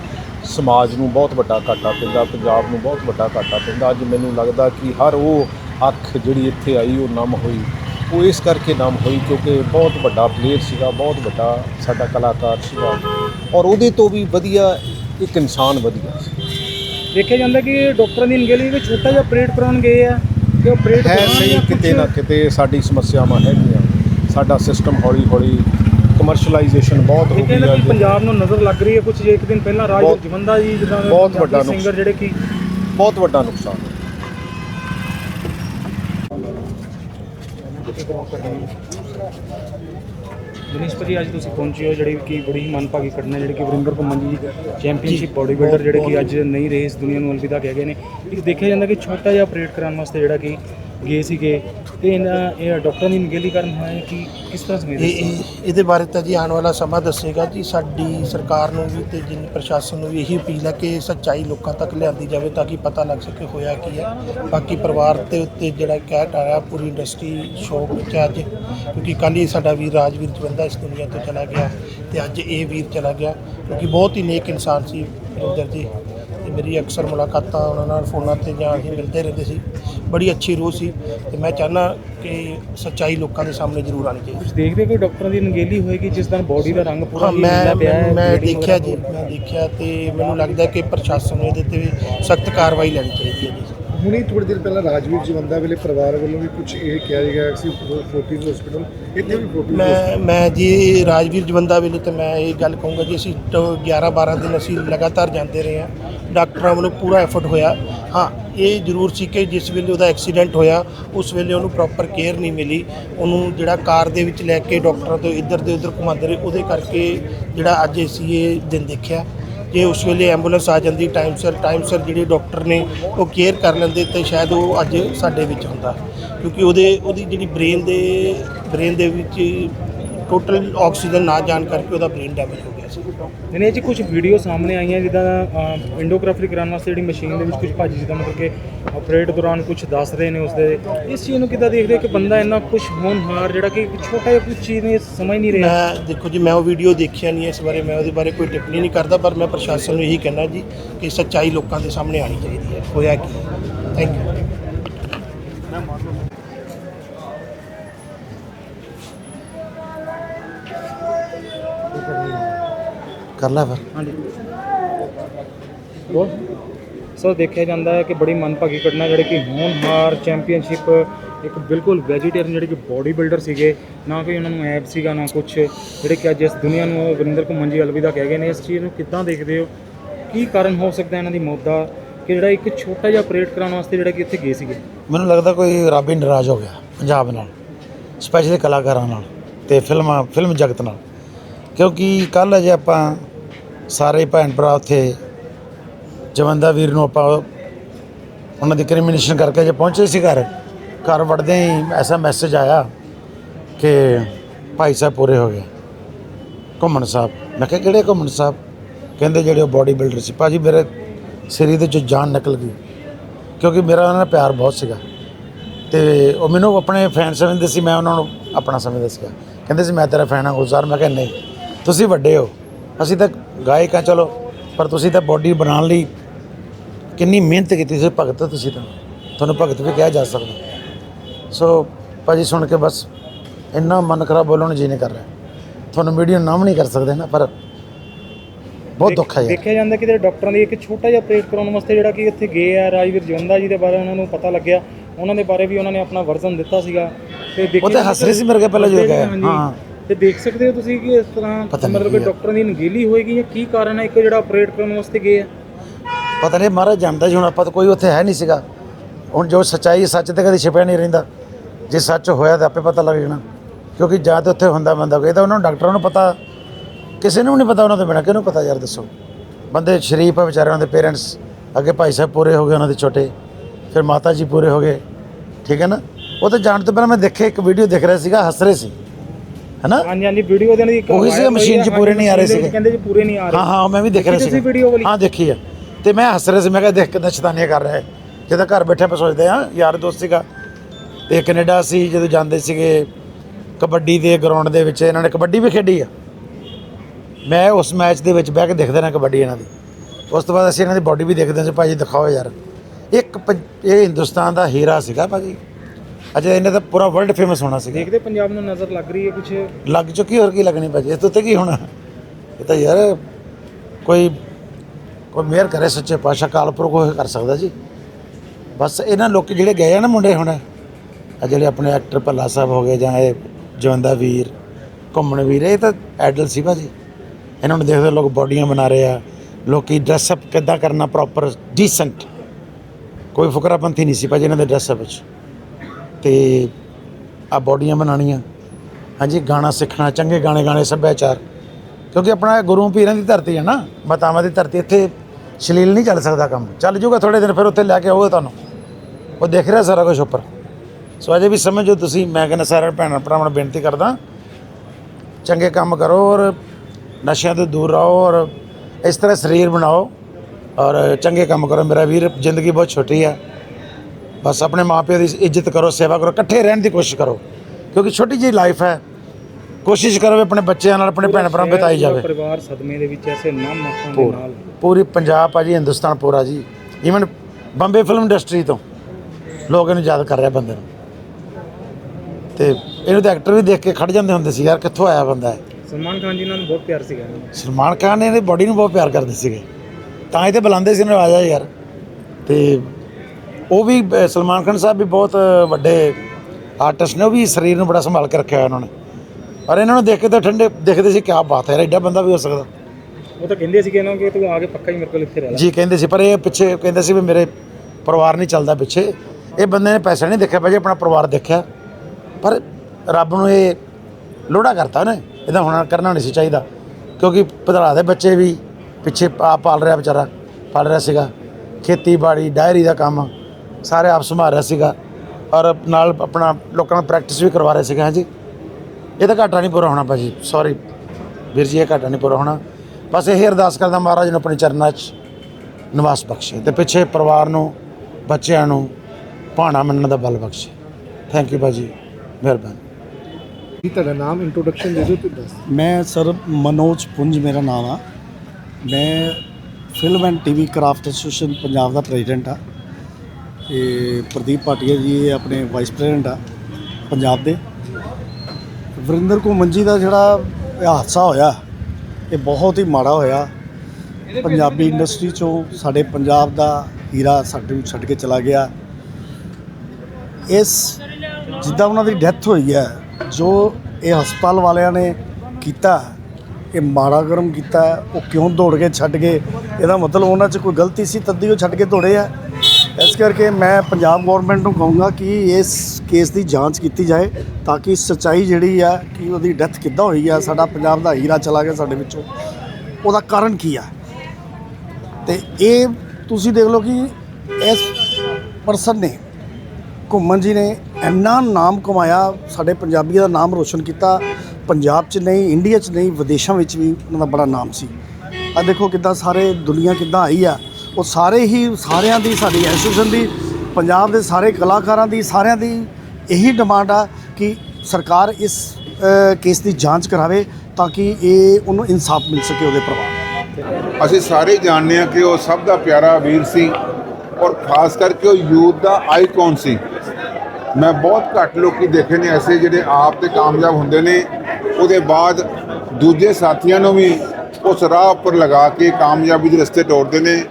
ਸਮਾਜ ਨੂੰ ਬਹੁਤ ਵੱਡਾ ਘਾਟਾ ਪੈਂਦਾ ਪੰਜਾਬ ਨੂੰ ਬਹੁਤ ਵੱਡਾ ਘਾਟਾ ਪੈਂਦਾ। ਅੱਜ ਮੈਨੂੰ ਲੱਗਦਾ ਕਿ ਹਰ ਉਹ ਅੱਖ ਜਿਹੜੀ ਇੱਥੇ ਆਈ ਉਹ ਨਮ ਹੋਈ। ਉਹ ਇਸ ਕਰਕੇ ਨਾਮ ਹੋਈ ਕਿਉਂਕਿ ਬਹੁਤ ਵੱਡਾ ਪਲੇਅਰ ਸੀਗਾ ਬਹੁਤ ਵੱਡਾ ਸਾਡਾ ਕਲਾਕਾਰ ਸੀਗਾ ਔਰ ਉਹਦੇ ਤੋਂ ਵੀ ਵਧੀਆ ਇੱਕ ਇਨਸਾਨ ਵਧੀਆ ਸੀ। ਦੇਖਿਆ ਜਾਂਦਾ ਕਿ ਡਾਕਟਰ ਦੀ ਅਣਗਹਿਲੀ ਵਿੱਚ ਛੋਟਾ ਜਿਹਾ ਆਪਰੇਟ ਕਰਾਉਣ ਗਏ ਆ ਕਿ ਆਪਰੇਟ ਹੈ ਸਹੀ ਕਿਤੇ ਨਾ ਕਿਤੇ ਸਾਡੀ ਸਮੱਸਿਆਵਾਂ ਹੈਗੀਆਂ। ਸਾਡਾ ਸਿਸਟਮ ਹੌਲੀ ਹੌਲੀ ਕਮਰਸ਼ੀਅਲਾਈਜੇਸ਼ਨ ਬਹੁਤ ਹੋ ਗਈ ਹੈ ਪੰਜਾਬ ਨੂੰ ਨਜ਼ਰ ਲੱਗ ਰਹੀ ਹੈ ਕੁਝ ਇੱਕ ਦਿਨ ਪਹਿਲਾਂ ਰਾਜ ਜਵੰਦਾ ਜੀ ਜਿੱਦਾਂ ਬਹੁਤ ਵੱਡਾ ਸਿੰਗਰ ਜਿਹੜੇ ਕਿ ਬਹੁਤ ਵੱਡਾ ਨੁਕਸਾਨ। ਹੈ ਦਿਨੇਸ਼ ਅੱਜ ਤੁਸੀਂ ਪਹੁੰਚੇ ਹੋ ਜਿਹੜੀ ਕਿ ਬੜੀ ਹੀ ਮਨਭਾਗੀ ਘਟਨਾ ਜਿਹੜੀ ਕਿ ਵਰਿੰਦਰ ਘੁੰਮਣ ਜੀ ਚੈਂਪੀਅਨਸ਼ਿਪ ਬੋਡੀ ਬਿਲਡਰ ਜਿਹੜੇ ਕਿ ਅੱਜ ਨਹੀਂ ਰਹੇ ਇਸ ਦੁਨੀਆ ਨੂੰ ਅਲਵਿਦਾ ਕਹਿ ਗਏ ਨੇ। ਇੱਕ ਦੇਖਿਆ ਜਾਂਦਾ ਕਿ ਛੋਟਾ ਜਿਹਾ ਆਪਰੇਟ ਕਰਨ ਵਾਸਤੇ ਜਿਹੜਾ ਕਿ ਗਏ ਸੀਗੇ ਤੇ ਇਹਨਾਂ, ਇਹ ਡਾਕਟਰਾਂ ਦੀ ਅਣਗਹਿਲੀ ਕਾਰਨ ਹੈ ਕਿ ਕਿਸ ਤਰ੍ਹਾਂ ਸਮਝਦੇ ਇਹ ਇਹ- ਇਹਦੇ ਬਾਰੇ ਤਾਂ ਜੀ ਆਉਣ ਵਾਲਾ ਸਮਾਂ ਦੱਸੇਗਾ ਜੀ। ਸਾਡੀ ਸਰਕਾਰ ਨੂੰ ਵੀ ਤੇ ਜਿਨ ਪ੍ਰਸ਼ਾਸਨ ਨੂੰ ਵੀ ਇਹੀ ਅਪੀਲ ਹੈ ਕਿ ਸੱਚਾਈ ਲੋਕਾਂ ਤੱਕ ਲਿਆਂਦੀ ਜਾਵੇ ਤਾਂ ਕਿ ਪਤਾ ਲੱਗ ਸਕੇ ਹੋਇਆ ਕੀ ਹੈ। ਬਾਕੀ ਪਰਿਵਾਰ ਦੇ ਉੱਤੇ ਜਿਹੜਾ ਕਹਿ ਆਇਆ ਪੂਰੀ ਇੰਡਸਟਰੀ ਸ਼ੋਕ ਵਿੱਚ ਹੈ ਅੱਜ, ਕਿਉਂਕਿ ਕੱਲ੍ਹ ਹੀ ਸਾਡਾ ਵੀਰ ਰਾਜਵੀਰ ਜਵੰਦਾ ਇਸ ਦੁਨੀਆ ਤੋਂ ਚਲਾ ਗਿਆ ਤੇ ਅੱਜ ਇਹ ਵੀਰ ਚਲਾ ਗਿਆ, ਕਿਉਂਕਿ ਬਹੁਤ ਹੀ ਨੇਕ ਇਨਸਾਨ ਸੀ ਵਰਿੰਦਰ ਜੀ। ਤੇ ਮੇਰੀ ਅਕਸਰ ਮੁਲਾਕਾਤਾਂ ਉਹਨਾਂ ਨਾਲ ਫੋਨਾਂ ਤੇ ਜਾਂ ਅਸੀਂ ਮਿਲਦੇ ਰਹਿੰਦੇ ਸੀ। ਬੜੀ ਅੱਛੀ ਰੂਹ ਸੀ ਤੇ ਮੈਂ ਚਾਹੁੰਦਾ ਕਿ ਸੱਚਾਈ ਲੋਕਾਂ ਦੇ ਸਾਹਮਣੇ ਜ਼ਰੂਰ ਆਉਣੀ ਚਾਹੀਦੀ। ਕੁਝ ਦੇਖਦੇ ਹੋ ਕਿ ਡਾਕਟਰਾਂ ਦੀ ਅਣਗਹਿਲੀ ਹੋਏਗੀ ਜਿਸ ਦਾ ਬੋਡੀ ਦਾ ਰੰਗ ਪੂਰਾ ਨੀਲਾ ਪਿਆ ਹੈ ਮੈਂ ਦੇਖਿਆ ਜੀ ਮੈਂ ਦੇਖਿਆ ਤੇ ਮੈਨੂੰ ਲੱਗਦਾ ਕਿ ਪ੍ਰਸ਼ਾਸਨ ਨੂੰ ਇਹਦੇ ਤੇ ਵੀ ਸਖਤ ਕਾਰਵਾਈ ਲੈਣੀ ਚਾਹੀਦੀ ਹੈ ਜੀ। ਹੁਣੇ ਥੋੜੀ ਦੇਰ ਪਹਿਲਾਂ ਰਾਜਵੀਰ ਜਵੰਦਾ ਵੇਲੇ ਪਰਿਵਾਰ ਵੱਲੋਂ ਵੀ ਕੁਝ ਇਹ ਕਿਹਾ ਗਿਆ ਸੀ ਫੋਰਟਿਸ ਹਸਪੀਟਲ ਇੱਥੇ ਵੀ ਫੋਰਟਿਸ ਮੈਂ ਮੈਂ ਜੀ ਰਾਜਵੀਰ ਜਵੰਦਾ ਵੇਲੇ ਤੇ ਮੈਂ ਇਹ ਗੱਲ ਕਹੂੰਗਾ ਜੀ, ਅਸੀਂ 11 12 ਦਿਨ ਅਸੀਂ ਲਗਾਤਾਰ ਜਾਂਦੇ ਰਹੇ ਹਾਂ। ਡਾਕਟਰਾਂ ਵੱਲੋਂ ਪੂਰਾ ਐਫਰਟ ਹੋਇਆ। ਹਾਂ, ਇਹ ਜ਼ਰੂਰ ਸੀ ਕਿ ਜਿਸ ਵੇਲੇ ਉਹਦਾ ਐਕਸੀਡੈਂਟ ਹੋਇਆ, ਉਸ ਵੇਲੇ ਉਹਨੂੰ ਪ੍ਰੋਪਰ ਕੇਅਰ ਨਹੀਂ ਮਿਲੀ। ਉਹਨੂੰ ਜਿਹੜਾ ਕਾਰ ਦੇ ਵਿੱਚ ਲੈ ਕੇ ਡਾਕਟਰਾਂ ਤੋਂ ਇੱਧਰ ਦੇ ਉੱਧਰ ਘੁਮਾਉਂਦੇ ਰਹੇ, ਉਹਦੇ ਕਰਕੇ ਜਿਹੜਾ ਅੱਜ ਅਸੀਂ ਇਹ ਦਿਨ ਦੇਖਿਆ। ਜੇ ਉਸ ਵੇਲੇ ਐਂਬੂਲੈਂਸ ਆ ਜਾਂਦੀ ਟਾਈਮ ਸਿਰ ਟਾਈਮ ਸਿਰ ਜਿਹੜੇ ਡਾਕਟਰ ਨੇ ਉਹ ਕੇਅਰ ਕਰ ਲੈਂਦੇ ਤੇ ਸ਼ਾਇਦ ਉਹ ਅੱਜ ਸਾਡੇ ਵਿੱਚ ਹੁੰਦਾ ਕਿਉਂਕਿ ਉਹਦੇ, ਉਹਦੀ ਜਿਹੜੀ ਬ੍ਰੇਨ ਦੇ ਬ੍ਰੇਨ ਦੇ ਵਿੱਚ ਟੋਟਲ ਆਕਸੀਜਨ ਨਾ ਜਾਣ ਕਰਕੇ ਉਹਦਾ ਬ੍ਰੇਨ ਡੈਮੇਜ ਹੋ ਗਿਆ। ਨਹੀਂ ਇਹ ਜੀ, ਕੁਝ ਵੀਡੀਓ ਸਾਹਮਣੇ ਆਈਆਂ ਜਿੱਦਾਂ ਇੰਡੋਗ੍ਰਾਫੀ ਕਰਾਉਣ ਵਾਸਤੇ ਜਿਹੜੀ ਮਸ਼ੀਨ ਦੇ ਵਿੱਚ ਕੁਝ ਭਾਜੀ ਜਿੱਦਾਂ ਮਤਲਬ ਕਿ ਆਪਰੇਟ ਦੌਰਾਨ ਕੁਝ ਦੱਸ ਰਹੇ ਨੇ ਉਸਦੇ। ਇਸ ਚੀਜ਼ ਨੂੰ ਕਿੱਦਾਂ ਦੇਖਦੇ ਹੋ ਕਿ ਬੰਦਾ ਇੰਨਾ ਕੁਝ ਹੋਣਹਾਰ, ਜਿਹੜਾ ਕਿ ਛੋਟਾ ਜਿਹਾ ਕੁਝ ਚੀਜ਼ ਨੇ ਸਮਝ ਨਹੀਂ ਰਿਹਾ? ਮੈਂ, ਦੇਖੋ ਜੀ, ਮੈਂ ਉਹ ਵੀਡੀਓ ਦੇਖਿਆ ਨਹੀਂ ਇਸ ਬਾਰੇ, ਮੈਂ ਉਹਦੇ ਬਾਰੇ ਕੋਈ ਟਿੱਪਣੀ ਨਹੀਂ ਕਰਦਾ, ਪਰ ਮੈਂ ਪ੍ਰਸ਼ਾਸਨ ਨੂੰ ਇਹੀ ਕਹਿਣਾ ਜੀ ਕਿ ਸੱਚਾਈ ਲੋਕਾਂ ਦੇ ਸਾਹਮਣੇ ਆਣੀ ਚਾਹੀਦੀ ਹੈ। ਹੋਇਆ ਕੀ? ਥੈਂਕ ਯੂ ਕਰ ਲੈ ਫਿਰ। ਹਾਂਜੀ। ਬੋਲ ਸੋ ਦੇਖਿਆ ਜਾਂਦਾ ਹੈ ਕਿ ਬੜੀ ਮਨਭਾਗੀ ਘਟਨਾ ਜਿਹੜੇ ਕਿ ਹੋਣਹਾਰ ਚੈਂਪੀਅਨਸ਼ਿਪ ਇੱਕ ਬਿਲਕੁਲ ਵੈਜੀਟੇਰੀਅਨ ਜਿਹੜੇ ਕਿ ਬੋਡੀ ਬਿਲਡਰ ਸੀਗੇ। ਨਾ ਕੋਈ ਉਹਨਾਂ ਨੂੰ ਐਬ ਸੀਗਾ ਨਾ ਕੁਝ ਜਿਹੜੇ ਕਿ ਅੱਜ ਇਸ ਦੁਨੀਆ ਨੂੰ ਵਰਿੰਦਰ ਘੁੰਮਣ ਜੀ ਅਲਵਿਦਾ ਕਹਿ ਗਏ ਨੇ। ਇਸ ਚੀਜ਼ ਨੂੰ ਕਿੱਦਾਂ ਦੇਖਦੇ ਹੋ? ਕੀ ਕਾਰਨ ਹੋ ਸਕਦਾ ਇਹਨਾਂ ਦੀ ਮੌਤ ਦਾ? ਕਿ ਜਿਹੜਾ ਇੱਕ ਛੋਟਾ ਜਿਹਾ ਆਪਰੇਟ ਕਰਾਉਣ ਵਾਸਤੇ ਜਿਹੜਾ ਕਿ ਇੱਥੇ ਗਏ ਸੀਗੇ? ਮੈਨੂੰ ਲੱਗਦਾ ਕੋਈ ਰੱਬ ਹੀ ਨਾਰਾਜ਼ ਹੋ ਗਿਆ ਪੰਜਾਬ ਨਾਲ। ਸਪੈਸ਼ਲੀ ਕਲਾਕਾਰਾਂ ਨਾਲ ਤੇ ਫਿਲਮਾਂ ਫਿਲਮ ਜਗਤ ਨਾਲ। ਕਿਉਂਕਿ ਕੱਲ ਅਜੇ ਆਪਾਂ ਸਾਰੇ ਭੈਣ ਭਰਾ ਉੱਥੇ ਜਵੰਦਾ ਵੀਰ ਨੂੰ ਆਪਾਂ ਉਹਨਾਂ ਦੀ ਕ੍ਰਿਮੀਨੇਸ਼ਨ ਕਰਕੇ ਜੇ ਪਹੁੰਚੇ ਸੀ ਘਰ ਘਰ ਵੜਦੇ ਹੀ ਐਸਾ ਮੈਸੇਜ ਆਇਆ ਕਿ ਭਾਈ ਸਾਹਿਬ ਪੂਰੇ ਹੋ ਗਏ। ਘੁੰਮਣ ਸਾਹਿਬ। ਮੈਂ ਕਿਹਾ, ਕਿਹੜੇ ਘੁੰਮਣ ਸਾਹਿਬ? ਕਹਿੰਦੇ ਜਿਹੜੇ ਉਹ ਬਾਡੀ ਬਿਲਡਰ ਸੀ। ਭਾਜੀ, ਮੇਰੇ ਸਰੀਰ ਦੇ ਚੋਂ ਜਾਨ ਨਿਕਲ ਗਈ। ਕਿਉਂਕਿ ਮੇਰਾ ਉਹਨਾਂ ਨਾਲ ਪਿਆਰ ਬਹੁਤ ਸੀਗਾ। ਤੇ ਉਹ ਮੈਨੂੰ ਆਪਣੇ ਫੈਨ ਸਮਝਦੇ ਸੀ, ਮੈਂ ਉਹਨਾਂ ਨੂੰ ਆਪਣਾ ਸਮਝਦਾ ਸੀਗਾ। ਕਹਿੰਦੇ ਸੀ, ਮੈਂ ਤੇਰਾ ਫੈਨ ਹਾਂ ਗੁਜ਼ਾਰ ਮੈਂ ਕਿਹਾ, ਨਹੀਂ, ਤੁਸੀਂ ਵੱਡੇ ਹੋ। ਅਸੀਂ ਤਾਂ ਗਾਇਕ ਹਾਂ ਚਲੋ ਪਰ ਤੁਸੀਂ ਤਾਂ ਬੋਡੀ ਬਣਾਉਣ ਲਈ ਕਿੰਨੀ ਮਿਹਨਤ ਕੀਤੀ ਸੀ ਭਗਤ ਤੁਸੀਂ ਤਾਂ। ਤੁਹਾਨੂੰ ਭਗਤ ਵੀ ਕਿਹਾ ਜਾ ਸਕਦਾ। ਸੋ ਭਾਜੀ ਸੁਣ ਕੇ ਬਸ ਇੰਨਾ ਮਨ ਖਰਾਬ ਬੋਲਣ ਜੀ ਨਹੀਂ ਕਰ ਰਿਹਾ। ਤੁਹਾਨੂੰ ਵੀਡੀਓ ਨਾਮ ਨਹੀਂ ਕਰ ਸਕਦੇ ਨਾ ਪਰ ਬਹੁਤ ਦੁੱਖ ਹੈ ਦੇਖਿਆ ਜਾਂਦਾ ਕਿ ਜਿਹੜੇ ਡਾਕਟਰਾਂ ਦੀ ਇੱਕ ਛੋਟਾ ਜਿਹਾ ਆਪਰੇਟ ਕਰਾਉਣ ਵਾਸਤੇ ਜਿਹੜਾ ਕਿ ਇੱਥੇ ਗਏ ਆ ਰਾਜਵੀਰ ਜਵੰਦਾ ਜੀ ਦੇ ਬਾਰੇ ਉਹਨਾਂ ਨੂੰ ਪਤਾ ਲੱਗਿਆ। ਉਹਨਾਂ ਦੇ ਬਾਰੇ ਵੀ ਉਹਨਾਂ ਨੇ ਆਪਣਾ ਵਰਜ਼ਨ ਦਿੱਤਾ ਸੀਗਾ। ਤੇ ਦੇਖਿਆ ਉਹ ਤਾਂ ਹੱਸ ਰਹੇ ਸੀ ਮੇਰੇ ਕੋਲ ਪਹਿਲਾਂ ਜਦੋਂ ਗਏ। ਹਾਂ। ਤੇ ਦੇਖ ਸਕਦੇ ਹੋ ਤੁਸੀਂ ਕਿ ਇਸ ਤਰ੍ਹਾਂ ਮਤਲਬ ਕਿ। ਡਾਕਟਰਾਂ ਦੀ ਨਗੇਲੀ ਹੋਏਗੀ ਜਾਂ ਕੀ ਕਾਰਨ ਹੈ? ਇੱਕ ਜਿਹੜਾ ਆਪਰੇਟ ਕਰਨ ਵਾਸਤੇ ਗਏ ਆ। ਪਤਾ ਨਹੀਂ ਮਹਾਰਾਜ ਜਾਣਦਾ ਜੀ ਹੁਣ ਆਪਾਂ ਤਾਂ ਕੋਈ ਉੱਥੇ ਹੈ ਨਹੀਂ ਸੀਗਾ। ਹੁਣ ਜੋ ਸੱਚਾਈ ਸੱਚ ਤੇ ਕਦੇ ਛਿਪਿਆ ਨਹੀਂ ਰਹਿੰਦਾ। ਜੇ ਸੱਚ ਹੋਇਆ ਤਾਂ ਆਪੇ ਪਤਾ ਲੱਗ ਜਾਣਾ। ਕਿਉਂਕਿ ਜਾਂ ਤਾਂ ਉੱਥੇ ਹੁੰਦਾ ਬੰਦਾ ਕੋਈ। ਤਾਂ ਉਹਨਾਂ ਨੂੰ ਡਾਕਟਰਾਂ ਨੂੰ ਪਤਾ। ਕਿਸੇ ਨੂੰ ਨਹੀਂ ਪਤਾ ਉਹਨਾਂ ਤੋਂ ਬਿਨਾਂ। ਕਿਹਨੂੰ ਪਤਾ ਯਾਰ ਦੱਸੋ। ਬੰਦੇ ਸ਼ਰੀਫ ਆ ਵਿਚਾਰਿਆਂ ਦੇ ਪੇਰੈਂਟਸ ਅੱਗੇ ਭਾਈ ਸਾਹਿਬ ਪੂਰੇ ਹੋ ਗਏ ਉਹਨਾਂ ਦੇ ਛੋਟੇ। ਫਿਰ ਮਾਤਾ ਜੀ ਪੂਰੇ ਹੋ ਗਏ। ਠੀਕ ਹੈ ਨਾ? ਉਹ ਤਾਂ ਜਾਣ ਤੋਂ ਪਹਿਲਾਂ ਮੈਂ ਦੇਖਿਆ ਇੱਕ ਵੀਡੀਓ ਦੇਖ ਰਿਹਾ ਸੀਗਾ ਹੱਸ ਰਹੇ ਸੀ। ਹੈਨਾ? ਹਾਂਜੀ ਹਾਂਜੀ ਵੀਡੀਓ ਦੇ ਨਾਲ ਇੱਕ ਉਹੀ ਸੀ ਮਸ਼ੀਨ 'ਚ ਪੂਰੇ ਨਹੀਂ ਆ ਰਹੇ ਸੀਗੇ। ਕਹਿੰਦੇ ਜੀ ਪੂਰੇ ਨਹੀਂ ਆ ਰਹੇ। ਹਾਂ ਹਾਂ ਮੈਂ ਵੀ ਦੇਖ ਰਿਹਾ ਸੀ video ਵਾਲੀ? ਹਾਂ ਦੇਖੀ ਆ। ਤੇ ਮੈਂ ਹੱਸ ਰਿਹਾ ਸੀ ਮੈਂ ਕਿਹਾ ਦੇਖ ਕਿੰਨਾ ਸ਼ੈਤਾਨੀਆਂ ਕਰ ਰਿਹਾ ਹੈ ਜਦੋਂ ਘਰ ਬੈਠੇ ਆਪਾਂ ਸੋਚਦੇ ਆ ਯਾਰ ਦੋਸਤ ਸੀਗਾ। ਤੇ ਕੈਨੇਡਾ ਸੀ ਜਦੋਂ ਜਾਂਦੇ ਸੀਗੇ ਕਬੱਡੀ ਦੇ ਗਰਾਊਂਡ ਦੇ ਵਿੱਚ ਇਹਨਾਂ ਨੇ ਕਬੱਡੀ ਵੀ ਖੇਡੀ ਆ। ਮੈਂ ਉਸ ਮੈਚ ਦੇ ਵਿੱਚ ਬਹਿ ਕੇ ਦੇਖਦਾ ਨਾ ਕਬੱਡੀ ਇਹਨਾਂ ਦੀ। ਉਸ ਤੋਂ ਬਾਅਦ ਅਸੀਂ ਇਹਨਾਂ ਦੀ ਬਾਡੀ ਵੀ ਦੇਖਦੇ ਸੀ ਭਾਜੀ ਦਿਖਾਓ ਯਾਰ। ਇੱਕ ਇਹ ਹਿੰਦੁਸਤਾਨ ਦਾ ਹੀਰਾ ਸੀਗਾ ਭਾਜੀ। ਅਜੇ ਇਹਨੇ ਤਾਂ ਪੂਰਾ ਵਰਲਡ ਫੇਮਸ ਹੋਣਾ ਸੀ ਦੇਖਦੇ ਪੰਜਾਬ ਨੂੰ ਨਜ਼ਰ ਲੱਗ ਰਹੀ ਹੈ ਕੁਝ ਲੱਗ ਚੁੱਕੀ ਹੋਰ ਕੀ ਲੱਗਣੀ ਭਾਜੀ? ਇਸ ਤੋਂ ਉੱਤੇ ਕੀ ਹੋਣਾ? ਇਹ ਤਾਂ ਯਾਰ ਕੋਈ ਕੋਈ ਮਿਹਰ ਕਰੇ ਸੱਚੇ ਪਾਤਸ਼ਾਹ ਕਾਲਪੁਰਖ ਉਹ ਕਰ ਸਕਦਾ ਜੀ। ਬਸ ਇਹਨਾਂ ਲੋਕ ਜਿਹੜੇ ਗਏ ਆ ਨਾ ਮੁੰਡੇ ਹੁਣ ਆ ਜਿਹੜੇ ਆਪਣੇ ਐਕਟਰ ਭੱਲਾ ਸਾਹਿਬ ਹੋ ਗਏ ਜਾਂ ਇਹ ਜਵੰਦਾ ਵੀਰ ਘੁੰਮਣ ਵੀਰ ਇਹ ਤਾਂ ਆਈਡਲ ਸੀ ਭਾਜੀ। ਇਹਨਾਂ ਨੂੰ ਦੇਖਦੇ ਲੋਕ ਬਾਡੀਆਂ ਬਣਾ ਰਹੇ ਆ। ਲੋਕੀ ਡਰੈਸ ਅਪ ਕਿੱਦਾਂ ਕਰਨਾ ਪ੍ਰੋਪਰ ਡੀਸੈਂਟ ਕੋਈ ਫੁਕਰਾਪੰਥੀ ਨਹੀਂ ਸੀ ਭਾਜੀ ਇਹਨਾਂ ਦੇ ਡਰੈਸ ਅਪ ਵਿੱਚ ਤੇ ਆ ਬਾਡੀਆਂ ਬਣਾਉਣੀਆਂ। ਹਾਂਜੀ, ਗਾਣਾ ਸਿੱਖਣਾ, ਚੰਗੇ ਗਾਣੇ ਗਾਣੇ ਸੱਭਿਆਚਾਰ। ਕਿਉਂਕਿ ਆਪਣਾ ਗੁਰੂ ਪੀਰਾਂ ਦੀ ਧਰਤੀ ਹੈ ਨਾ, ਮਾਤਾਵਾਂ ਦੀ ਧਰਤੀ, ਇੱਥੇ ਸ਼ਲੀਲ ਨਹੀਂ ਚੱਲ ਸਕਦਾ ਕੰਮ। ਚੱਲ ਜੂਗਾ ਥੋੜੇ ਦਿਨ, ਫਿਰ ਉੱਥੇ ਲੈ ਕੇ ਆਓਗੇ ਤੁਹਾਨੂੰ। ਉਹ ਦੇਖ ਰਿਹਾ ਸਾਰਾ ਕੁਝ ਉੱਪਰ। ਸੋ ਅਜੇ ਵੀ ਸਮਝੋ ਤੁਸੀਂ, ਮੈਂ ਕਹਿੰਦਾ ਸਾਰਿਆਂ ਭੈਣਾਂ ਭਰਾਵਾਂ ਨੂੰ ਬੇਨਤੀ ਕਰਦਾ, ਚੰਗੇ ਕੰਮ ਕਰੋ ਔਰ ਨਸ਼ਿਆਂ ਤੋਂ ਦੂਰ ਰਹੋ ਔਰ ਇਸ ਤਰ੍ਹਾਂ ਸਰੀਰ ਬਣਾਓ ਔਰ ਚੰਗੇ ਕੰਮ ਕਰੋ। ਮੇਰਾ ਵੀਰ ਜ਼ਿੰਦਗੀ ਬਹੁਤ ਛੋਟੀ ਹੈ ਬਸ ਆਪਣੇ ਮਾਪਿਆਂ ਦੀ ਇੱਜ਼ਤ ਕਰੋ ਸੇਵਾ ਕਰੋ ਇਕੱਠੇ ਰਹਿਣ ਦੀ ਕੋਸ਼ਿਸ਼ ਕਰੋ। ਕਿਉਂਕਿ ਛੋਟੀ ਜਿਹੀ ਲਾਈਫ ਹੈ। ਕੋਸ਼ਿਸ਼ ਕਰੋ ਵੀ ਆਪਣੇ ਬੱਚਿਆਂ ਨਾਲ ਆਪਣੇ ਭੈਣ ਭਰਾ ਬਿਤਾਈ ਜਾਵੇ। ਪਰਿਵਾਰ ਸਦਮੇ ਦੇ ਵਿੱਚ ਐਸੇ ਨਾਮ ਮਾਤਰਾਂ ਦੇ ਨਾਲ। ਪੂਰੀ ਪੰਜਾਬ ਆ ਜੀ ਹਿੰਦੁਸਤਾਨ ਪੂਰਾ ਜੀ। ਈਵਨ ਬੰਬੇ ਫਿਲਮ ਇੰਡਸਟਰੀ ਤੋਂ ਲੋਕ ਇਹਨੂੰ ਯਾਦ ਕਰ ਰਿਹਾ ਬੰਦੇ ਨੂੰ। ਤੇ ਇਹਨੂੰ ਤਾਂ ਐਕਟਰ ਵੀ ਦੇਖ ਕੇ ਖੜ ਜਾਂਦੇ ਹੁੰਦੇ ਸੀ ਯਾਰ ਕਿੱਥੋਂ ਆਇਆ ਬੰਦਾ ਹੈ ਸਲਮਾਨ ਖਾਨ ਜੀ ਨਾਲ ਬਹੁਤ ਪਿਆਰ ਸੀਗਾ। ਸਲਮਾਨ ਖਾਨ ਨੇ ਇਹਦੀ ਬੋਡੀ ਨੂੰ ਬਹੁਤ ਪਿਆਰ ਕਰਦੇ ਸੀਗੇ। ਤਾਂ ਇਹ ਤੇ ਬੁਲਾਉਂਦੇ ਸੀ ਇਹਨੂੰ ਆ ਜਾ ਯਾਰ। ਤੇ ਉਹ ਵੀ ਸਲਮਾਨ ਖਾਨ ਸਾਹਿਬ ਵੀ ਬਹੁਤ ਵੱਡੇ ਆਰਟਿਸਟ ਨੇ ਉਹ ਵੀ ਸਰੀਰ ਨੂੰ ਬੜਾ ਸੰਭਾਲ ਕੇ ਰੱਖਿਆ ਹੋਇਆ ਉਹਨਾਂ ਨੇ। ਔਰ ਇਹਨਾਂ ਨੂੰ ਦੇਖ ਕੇ ਤਾਂ ਠੰਡੇ ਦੇਖਦੇ ਸੀ ਕਿਆ ਬਾਤ ਹੈ ਯਾਰ ਐਡਾ ਬੰਦਾ ਵੀ ਹੋ ਸਕਦਾ। ਉਹ ਤਾਂ ਕਹਿੰਦੇ ਸੀਗੇ ਇਹਨਾਂ ਕਿ ਤੂੰ ਆ ਕੇ ਪੱਕਾ ਹੀ ਮੇਰੇ ਕੋਲ ਇੱਥੇ ਰਹਿ ਲੈ। ਜੀ ਕਹਿੰਦੇ ਸੀ ਪਰ ਇਹ ਪਿੱਛੇ ਕਹਿੰਦੇ ਸੀ ਵੀ ਮੇਰੇ ਪਰਿਵਾਰ ਨਹੀਂ ਚੱਲਦਾ ਪਿੱਛੇ। ਇਹ ਬੰਦੇ ਨੇ ਪੈਸਾ ਨਹੀਂ ਦੇਖਿਆ ਭਾਜੀ ਆਪਣਾ ਪਰਿਵਾਰ ਦੇਖਿਆ। ਪਰ ਰੱਬ ਨੂੰ ਇਹ ਲੋੜਾ ਕਰਤਾ ਨੇ ਇਹਦਾ ਹੋਣਾ ਕਰਨਾ ਨਹੀਂ ਸੀ ਚਾਹੀਦਾ। ਕਿਉਂਕਿ ਭਦਰਾ ਦੇ ਬੱਚੇ ਵੀ ਪਿੱਛੇ ਆ ਪਾਲ ਰਿਹਾ ਵਿਚਾਰਾ ਪਾਲ ਰਿਹਾ ਸੀਗਾ। ਖੇਤੀਬਾੜੀ ਡਾਇਰੀ ਦਾ ਕੰਮ। ਸਾਰੇ ਆਪ ਸੰਭਾਲ ਰਿਹਾ ਸੀਗਾ ਔਰ ਨਾਲ ਆਪਣਾ ਲੋਕਾਂ ਨੂੰ ਪ੍ਰੈਕਟਿਸ ਵੀ ਕਰਵਾ ਰਹੇ ਸੀਗੇ ਹਾਂਜੀ। ਇਹ ਤਾਂ ਘਾਟਾ ਨਹੀਂ ਪੂਰਾ ਹੋਣਾ ਭਾਜੀ ਸੌਰੀ ਵੀਰ ਜੀ ਇਹ ਘਾਟਾ ਨਹੀਂ ਪੂਰਾ ਹੋਣਾ। ਬਸ ਇਹ ਅਰਦਾਸ ਕਰਦਾ ਮਹਾਰਾਜ ਨੂੰ ਆਪਣੇ ਚਰਨਾਂ 'ਚ ਨਿਵਾਸ ਬਖਸ਼ੇ ਤੇ ਪਿੱਛੇ ਪਰਿਵਾਰ ਨੂੰ ਬੱਚਿਆਂ ਨੂੰ ਭਾਣਾ ਮੰਨਣ ਦਾ ਬਲ ਬਖਸ਼ੇ। ਥੈਂਕ ਯੂ ਭਾਜੀ ਮਿਹਰਬਾਨੀ। ਕੀ ਤੁਹਾਡਾ ਨਾਮ ਇੰਟਰੋਡਕਸ਼ਨ ਦੇ ਦਿਓ ਤੇ ਦੱਸ। ਮੈਂ ਸਰ ਮਨੋਜ ਪੁੰਜ ਮੇਰਾ ਨਾਮ ਆ। ਮੈਂ film and TV craft association Punjab the president ਆ। ਇਹ ਪ੍ਰਦੀਪ ਪਾਟੀਆ ਜੀ ਇਹ ਆਪਣੇ ਵਾਈਸ ਪ੍ਰੈਜ਼ੀਡੈਂਟ ਆ ਪੰਜਾਬ ਦੇ। ਵਰਿੰਦਰ ਘੁੰਮਣ ਜੀ ਦਾ ਜਿਹੜਾ ਇਹ ਹਾਦਸਾ ਹੋਇਆ, ਇਹ ਬਹੁਤ ਹੀ ਮਾੜਾ ਹੋਇਆ। ਪੰਜਾਬੀ ਇੰਡਸਟਰੀ ਚੋਂ ਸਾਡੇ ਪੰਜਾਬ ਦਾ ਹੀਰਾ ਸਾਡੇ ਨੂੰ ਛੱਡ ਕੇ ਚਲਾ ਗਿਆ। ਇਸ ਜਿੱਦਾਂ ਉਹਨਾਂ ਦੀ ਡੈਥ ਹੋਈ ਹੈ, ਜੋ ਇਹ ਹਸਪਤਾਲ ਵਾਲਿਆਂ ਨੇ ਕੀਤਾ, ਇਹ ਮਾੜਾ ਗਰਮ ਕੀਤਾ, ਉਹ ਕਿਉਂ ਦੌੜ ਕੇ ਛੱਡ ਗਏ? ਇਹਦਾ ਮਤਲਬ ਉਹਨਾਂ 'ਚ ਕੋਈ ਗਲਤੀ ਸੀ? ਤਦ ਹੀ ਉਹ ਛੱਡ ਕੇ ਦੌੜੇ ਆ। ਇਸ ਕਰਕੇ ਮੈਂ ਪੰਜਾਬ ਗਵਰਨਮੈਂਟ ਨੂੰ ਕਹੂੰਗਾ ਕਿ ਇਸ ਕੇਸ ਦੀ ਜਾਂਚ ਕੀਤੀ ਜਾਏ ਤਾਂ ਕਿ ਸੱਚਾਈ ਜਿਹੜੀ ਆ, ਕਿ ਉਹਦੀ ਡੈਥ ਕਿੱਦਾਂ ਹੋਈ ਆ, ਸਾਡਾ ਪੰਜਾਬ ਦਾ ਹੀਰਾ ਚਲਾ ਗਿਆ ਸਾਡੇ ਵਿੱਚੋਂ। ਉਹਦਾ ਕਾਰਨ ਕੀ ਆ? ਤੇ ਇਹ ਤੁਸੀਂ ਦੇਖ ਲਓ ਕਿ ਇਸ ਪਰਸਨ ਨੇ, ਘੁੰਮਣ ਜੀ ਨੇ ਇੰਨਾ ਨਾਮ ਕਮਾਇਆ, ਸਾਡੇ ਪੰਜਾਬੀਆਂ ਦਾ ਨਾਮ ਰੋਸ਼ਨ ਕੀਤਾ। ਪੰਜਾਬ 'ਚ ਨਹੀਂ ਇੰਡੀਆ 'ਚ ਨਹੀਂ, ਵਿਦੇਸ਼ਾਂ ਵਿੱਚ ਵੀ ਉਹਨਾਂ ਦਾ ਬੜਾ ਨਾਮ ਸੀ। ਆ ਦੇਖੋ ਕਿੱਦਾਂ ਸਾਰੇ ਦੁਨੀਆ ਕਿੱਦਾਂ ਆਈ ਆ। ਉਹ ਸਾਰੇ ਹੀ ਸਾਰਿਆਂ ਦੀ, ਸਾਡੀ ਐਸੋਸੀਏਸ਼ਨ ਦੀ, ਪੰਜਾਬ ਦੇ ਸਾਰੇ ਕਲਾਕਾਰਾਂ ਦੀ, ਸਾਰਿਆਂ ਦੀ ਇਹੀ ਡਿਮਾਂਡ ਆ ਕਿ ਸਰਕਾਰ ਇਸ ਕੇਸ ਦੀ ਜਾਂਚ ਕਰਾਵੇ ਤਾਂ ਕਿ ਇਹ ਉਹਨੂੰ ਇਨਸਾਫ ਮਿਲ ਸਕੇ ਉਹਦੇ ਪਰਿਵਾਰ ਅਸੀਂ ਸਾਰੇ ਜਾਣਦੇ ਹਾਂ ਕਿ ਉਹ ਸਭ ਦਾ ਪਿਆਰਾ ਵੀਰ ਸੀ ਔਰ ਖਾਸ ਕਰਕੇ ਉਹ ਯੂਥ ਦਾ ਆਈਕਨ ਸੀ। ਮੈਂ ਬਹੁਤ ਘੱਟ ਲੋਕੀ ਦੇਖੇ ਨੇ ਐਸੇ ਜਿਹੜੇ ਆਪ ਤੇ ਕਾਮਯਾਬ ਹੁੰਦੇ ਨੇ। ਉਹਦੇ ਬਾਅਦ ਦੂਜੇ ਸਾਥੀਆਂ ਨੂੰ ਵੀ ਉਸ ਰਾਹ ਉੱਪਰ ਲਗਾ ਕੇ ਕਾਮਯਾਬੀ ਦੇ ਰਸਤੇ ਤੋਰਦੇ ਨੇ।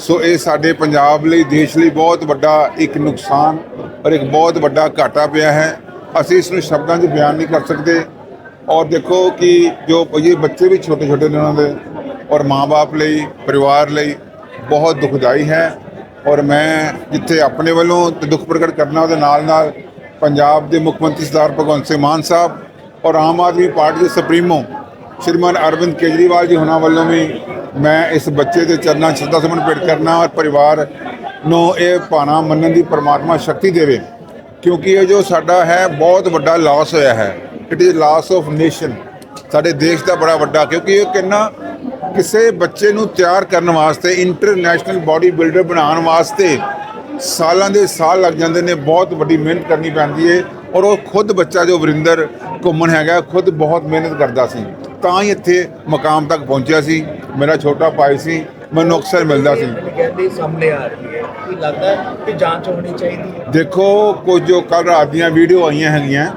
ਸੋ ਇਹ ਸਾਡੇ ਪੰਜਾਬ ਲਈ, ਦੇਸ਼ ਲਈ ਬਹੁਤ ਵੱਡਾ ਇੱਕ ਨੁਕਸਾਨ ਔਰ ਇੱਕ ਬਹੁਤ ਵੱਡਾ ਘਾਟਾ ਪਿਆ ਹੈ। ਅਸੀਂ ਇਸ ਨੂੰ ਸ਼ਬਦਾਂ 'ਚ ਬਿਆਨ ਨਹੀਂ ਕਰ ਸਕਦੇ। ਔਰ ਦੇਖੋ ਕਿ ਜੋ ਇਹ ਬੱਚੇ ਵੀ ਛੋਟੇ ਛੋਟੇ ਨੇ ਉਹਨਾਂ ਦੇ, ਔਰ ਮਾਪੇ ਲਈ, ਪਰਿਵਾਰ ਲਈ ਬਹੁਤ ਦੁਖਦਾਈ ਹੈ। ਔਰ ਮੈਂ ਜਿੱਥੇ ਆਪਣੇ ਵੱਲੋਂ ਦੁੱਖ ਪ੍ਰਗਟ ਕਰਨਾ ਉਹਦੇ ਨਾਲ ਨਾਲ ਪੰਜਾਬ ਦੇ ਮੁੱਖ ਮੰਤਰੀ ਸਰਦਾਰ ਭਗਵੰਤ ਸਿੰਘ ਮਾਨ ਸਾਹਿਬ ਔਰ ਆਮ ਆਦਮੀ ਪਾਰਟੀ ਦੇ ਸੁਪਰੀਮੋ ਸ਼੍ਰੀਮਾਨ ਅਰਵਿੰਦ ਕੇਜਰੀਵਾਲ ਜੀ ਹੋਣਾ ਵੱਲੋਂ ਵੀ ਮੈਂ ਇਸ ਬੱਚੇ ਦੇ ਚਰਨਾਂ 'ਚ ਸ਼ਰਧਾ ਸੁਮਨ ਭੇਟ ਕਰਨਾ ਔਰ ਪਰਿਵਾਰ ਨੂੰ ਇਹ ਭਾਣਾ ਮੰਨਣ ਦੀ ਪਰਮਾਤਮਾ ਸ਼ਕਤੀ ਦੇਵੇ, ਕਿਉਂਕਿ ਇਹ ਜੋ ਸਾਡਾ ਹੈ ਬਹੁਤ ਵੱਡਾ ਲਾਸ ਹੋਇਆ ਹੈ। It is loss of nation ਸਾਡੇ ਦੇਸ਼ ਦਾ ਬੜਾ ਵੱਡਾ, ਕਿਉਂਕਿ ਇਹ ਕਿੰਨਾ ਕਿਸੇ ਬੱਚੇ ਨੂੰ ਤਿਆਰ ਕਰਨ ਵਾਸਤੇ ਇੰਟਰਨੈਸ਼ਨਲ ਬਾਡੀ ਬਿਲਡਰ ਬਣਾਉਣ ਵਾਸਤੇ ਸਾਲਾਂ ਦੇ ਸਾਲ ਲੱਗ ਜਾਂਦੇ ਨੇ, ਬਹੁਤ ਵੱਡੀ ਮਿਹਨਤ ਕਰਨੀ ਪੈਂਦੀ ਹੈ ਔਰ ਉਹ ਖੁਦ ਬੱਚਾ ਜੋ ਵਰਿੰਦਰ ਘੁੰਮਣ ਹੈਗਾ, ਖੁਦ ਬਹੁਤ ਮਿਹਨਤ ਕਰਦਾ ਸੀ। ਤਾਂ ਹੀ ਇੱਥੇ ਮਕਾਮ ਤੱਕ ਪਹੁੰਚਿਆ ਸੀ। ਮੇਰਾ ਛੋਟਾ ਭਾਈ ਸੀ ਮੈਨੂੰ ਅਕਸਰ ਮਿਲਦਾ ਸੀ। ਕਹਿੰਦੇ ਸਾਹਮਣੇ ਆ ਰਹੀ ਹੈ ਕੀ ਲੱਗਦਾ ਹੈ ਕਿ ਜਾਂਚ ਹੋਣੀ ਚਾਹੀਦੀ ਹੈ? ਦੇਖੋ ਕੁਝ ਜੋ ਕੱਲ ਰਾਤ ਦੀਆਂ ਵੀਡੀਓ ਆਈਆਂ ਹੈਗੀਆਂ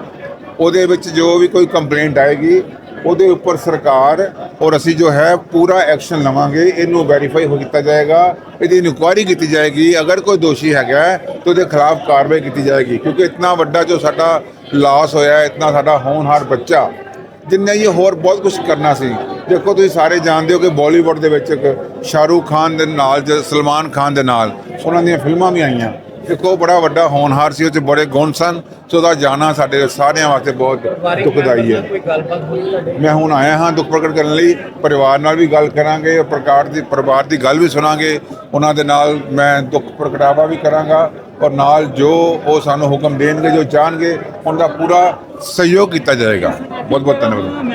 ਉਹਦੇ ਵਿੱਚ ਜੋ ਵੀ ਕੋਈ ਕੰਪਲੇਂਟ ਆਏਗੀ ਉਹਦੇ ਉੱਪਰ ਸਰਕਾਰ ਔਰ ਅਸੀਂ ਜੋ ਹੈ ਪੂਰਾ ਐਕਸ਼ਨ ਲਵਾਂਗੇ ਇਹਨੂੰ ਵੈਰੀਫਾਈ ਹੋ ਕੀਤਾ ਜਾਏਗਾ ਇਹਦੀ ਇਨਕੁਆਇਰੀ ਕੀਤੀ ਜਾਏਗੀ ਅਗਰ ਕੋਈ ਦੋਸ਼ੀ ਹੈਗਾ ਤਾਂ ਉਹਦੇ ਖਿਲਾਫ ਕਾਰਵਾਈ ਕੀਤੀ ਜਾਏਗੀ ਕਿਉਂਕਿ ਇਤਨਾ ਵੱਡਾ ਜੋ ਸਾਡਾ ਲਾਸ ਹੋਇਆ ਹੈ, ਇਤਨਾ ਸਾਡਾ ਹੋਣਹਾਰ ਬੱਚਾ ਜਿੰਨੇ ਇਹ ਹੋਰ ਬਹੁਤ ਕੁਝ ਕਰਨਾ ਸੀ। ਦੇਖੋ ਤੁਸੀਂ ਸਾਰੇ ਜਾਣਦੇ ਹੋ ਕਿ ਬਾਲੀਵੁੱਡ ਦੇ ਵਿੱਚ ਇੱਕ ਸ਼ਾਹਰੂਖ ਖਾਨ ਦੇ ਨਾਲ ਜਾਂ ਸਲਮਾਨ ਖਾਨ ਦੇ ਨਾਲ ਉਹਨਾਂ ਦੀਆਂ ਫਿਲਮਾਂ ਵੀ ਆਈਆਂ। ਦੇਖੋ ਬੜਾ ਵੱਡਾ ਹੋਣਹਾਰ ਸੀ ਉਹ 'ਚ ਬੜੇ ਗੁਣ ਸਨ ਸੋ ਉਹਦਾ ਜਾਣਾ ਸਾਡੇ ਸਾਰਿਆਂ ਵਾਸਤੇ ਬਹੁਤ ਦੁਖਦਾਈ ਹੈ। ਮੈਂ ਹੁਣ ਆਇਆ ਹਾਂ ਦੁੱਖ ਪ੍ਰਗਟ ਕਰਨ ਲਈ ਪਰਿਵਾਰ ਨਾਲ ਵੀ ਗੱਲ ਕਰਾਂਗੇ ਪ੍ਰਕਾਰ ਦੀ ਪਰਿਵਾਰ ਦੀ ਗੱਲ ਵੀ ਸੁਣਾਂਗੇ ਉਹਨਾਂ ਦੇ ਨਾਲ ਮੈਂ ਦੁੱਖ ਪ੍ਰਗਟਾਵਾ ਵੀ ਕਰਾਂਗਾ। ਔਰ ਨਾਲ ਜੋ ਉਹ ਸਾਨੂੰ ਹੁਕਮ ਦੇਣਗੇ, ਜੋ ਚਾਹਣਗੇ, ਉਹਨਾਂ ਦਾ ਪੂਰਾ ਸਹਿਯੋਗ ਕੀਤਾ ਜਾਏਗਾ। ਬਹੁਤ ਬਹੁਤ ਧੰਨਵਾਦ।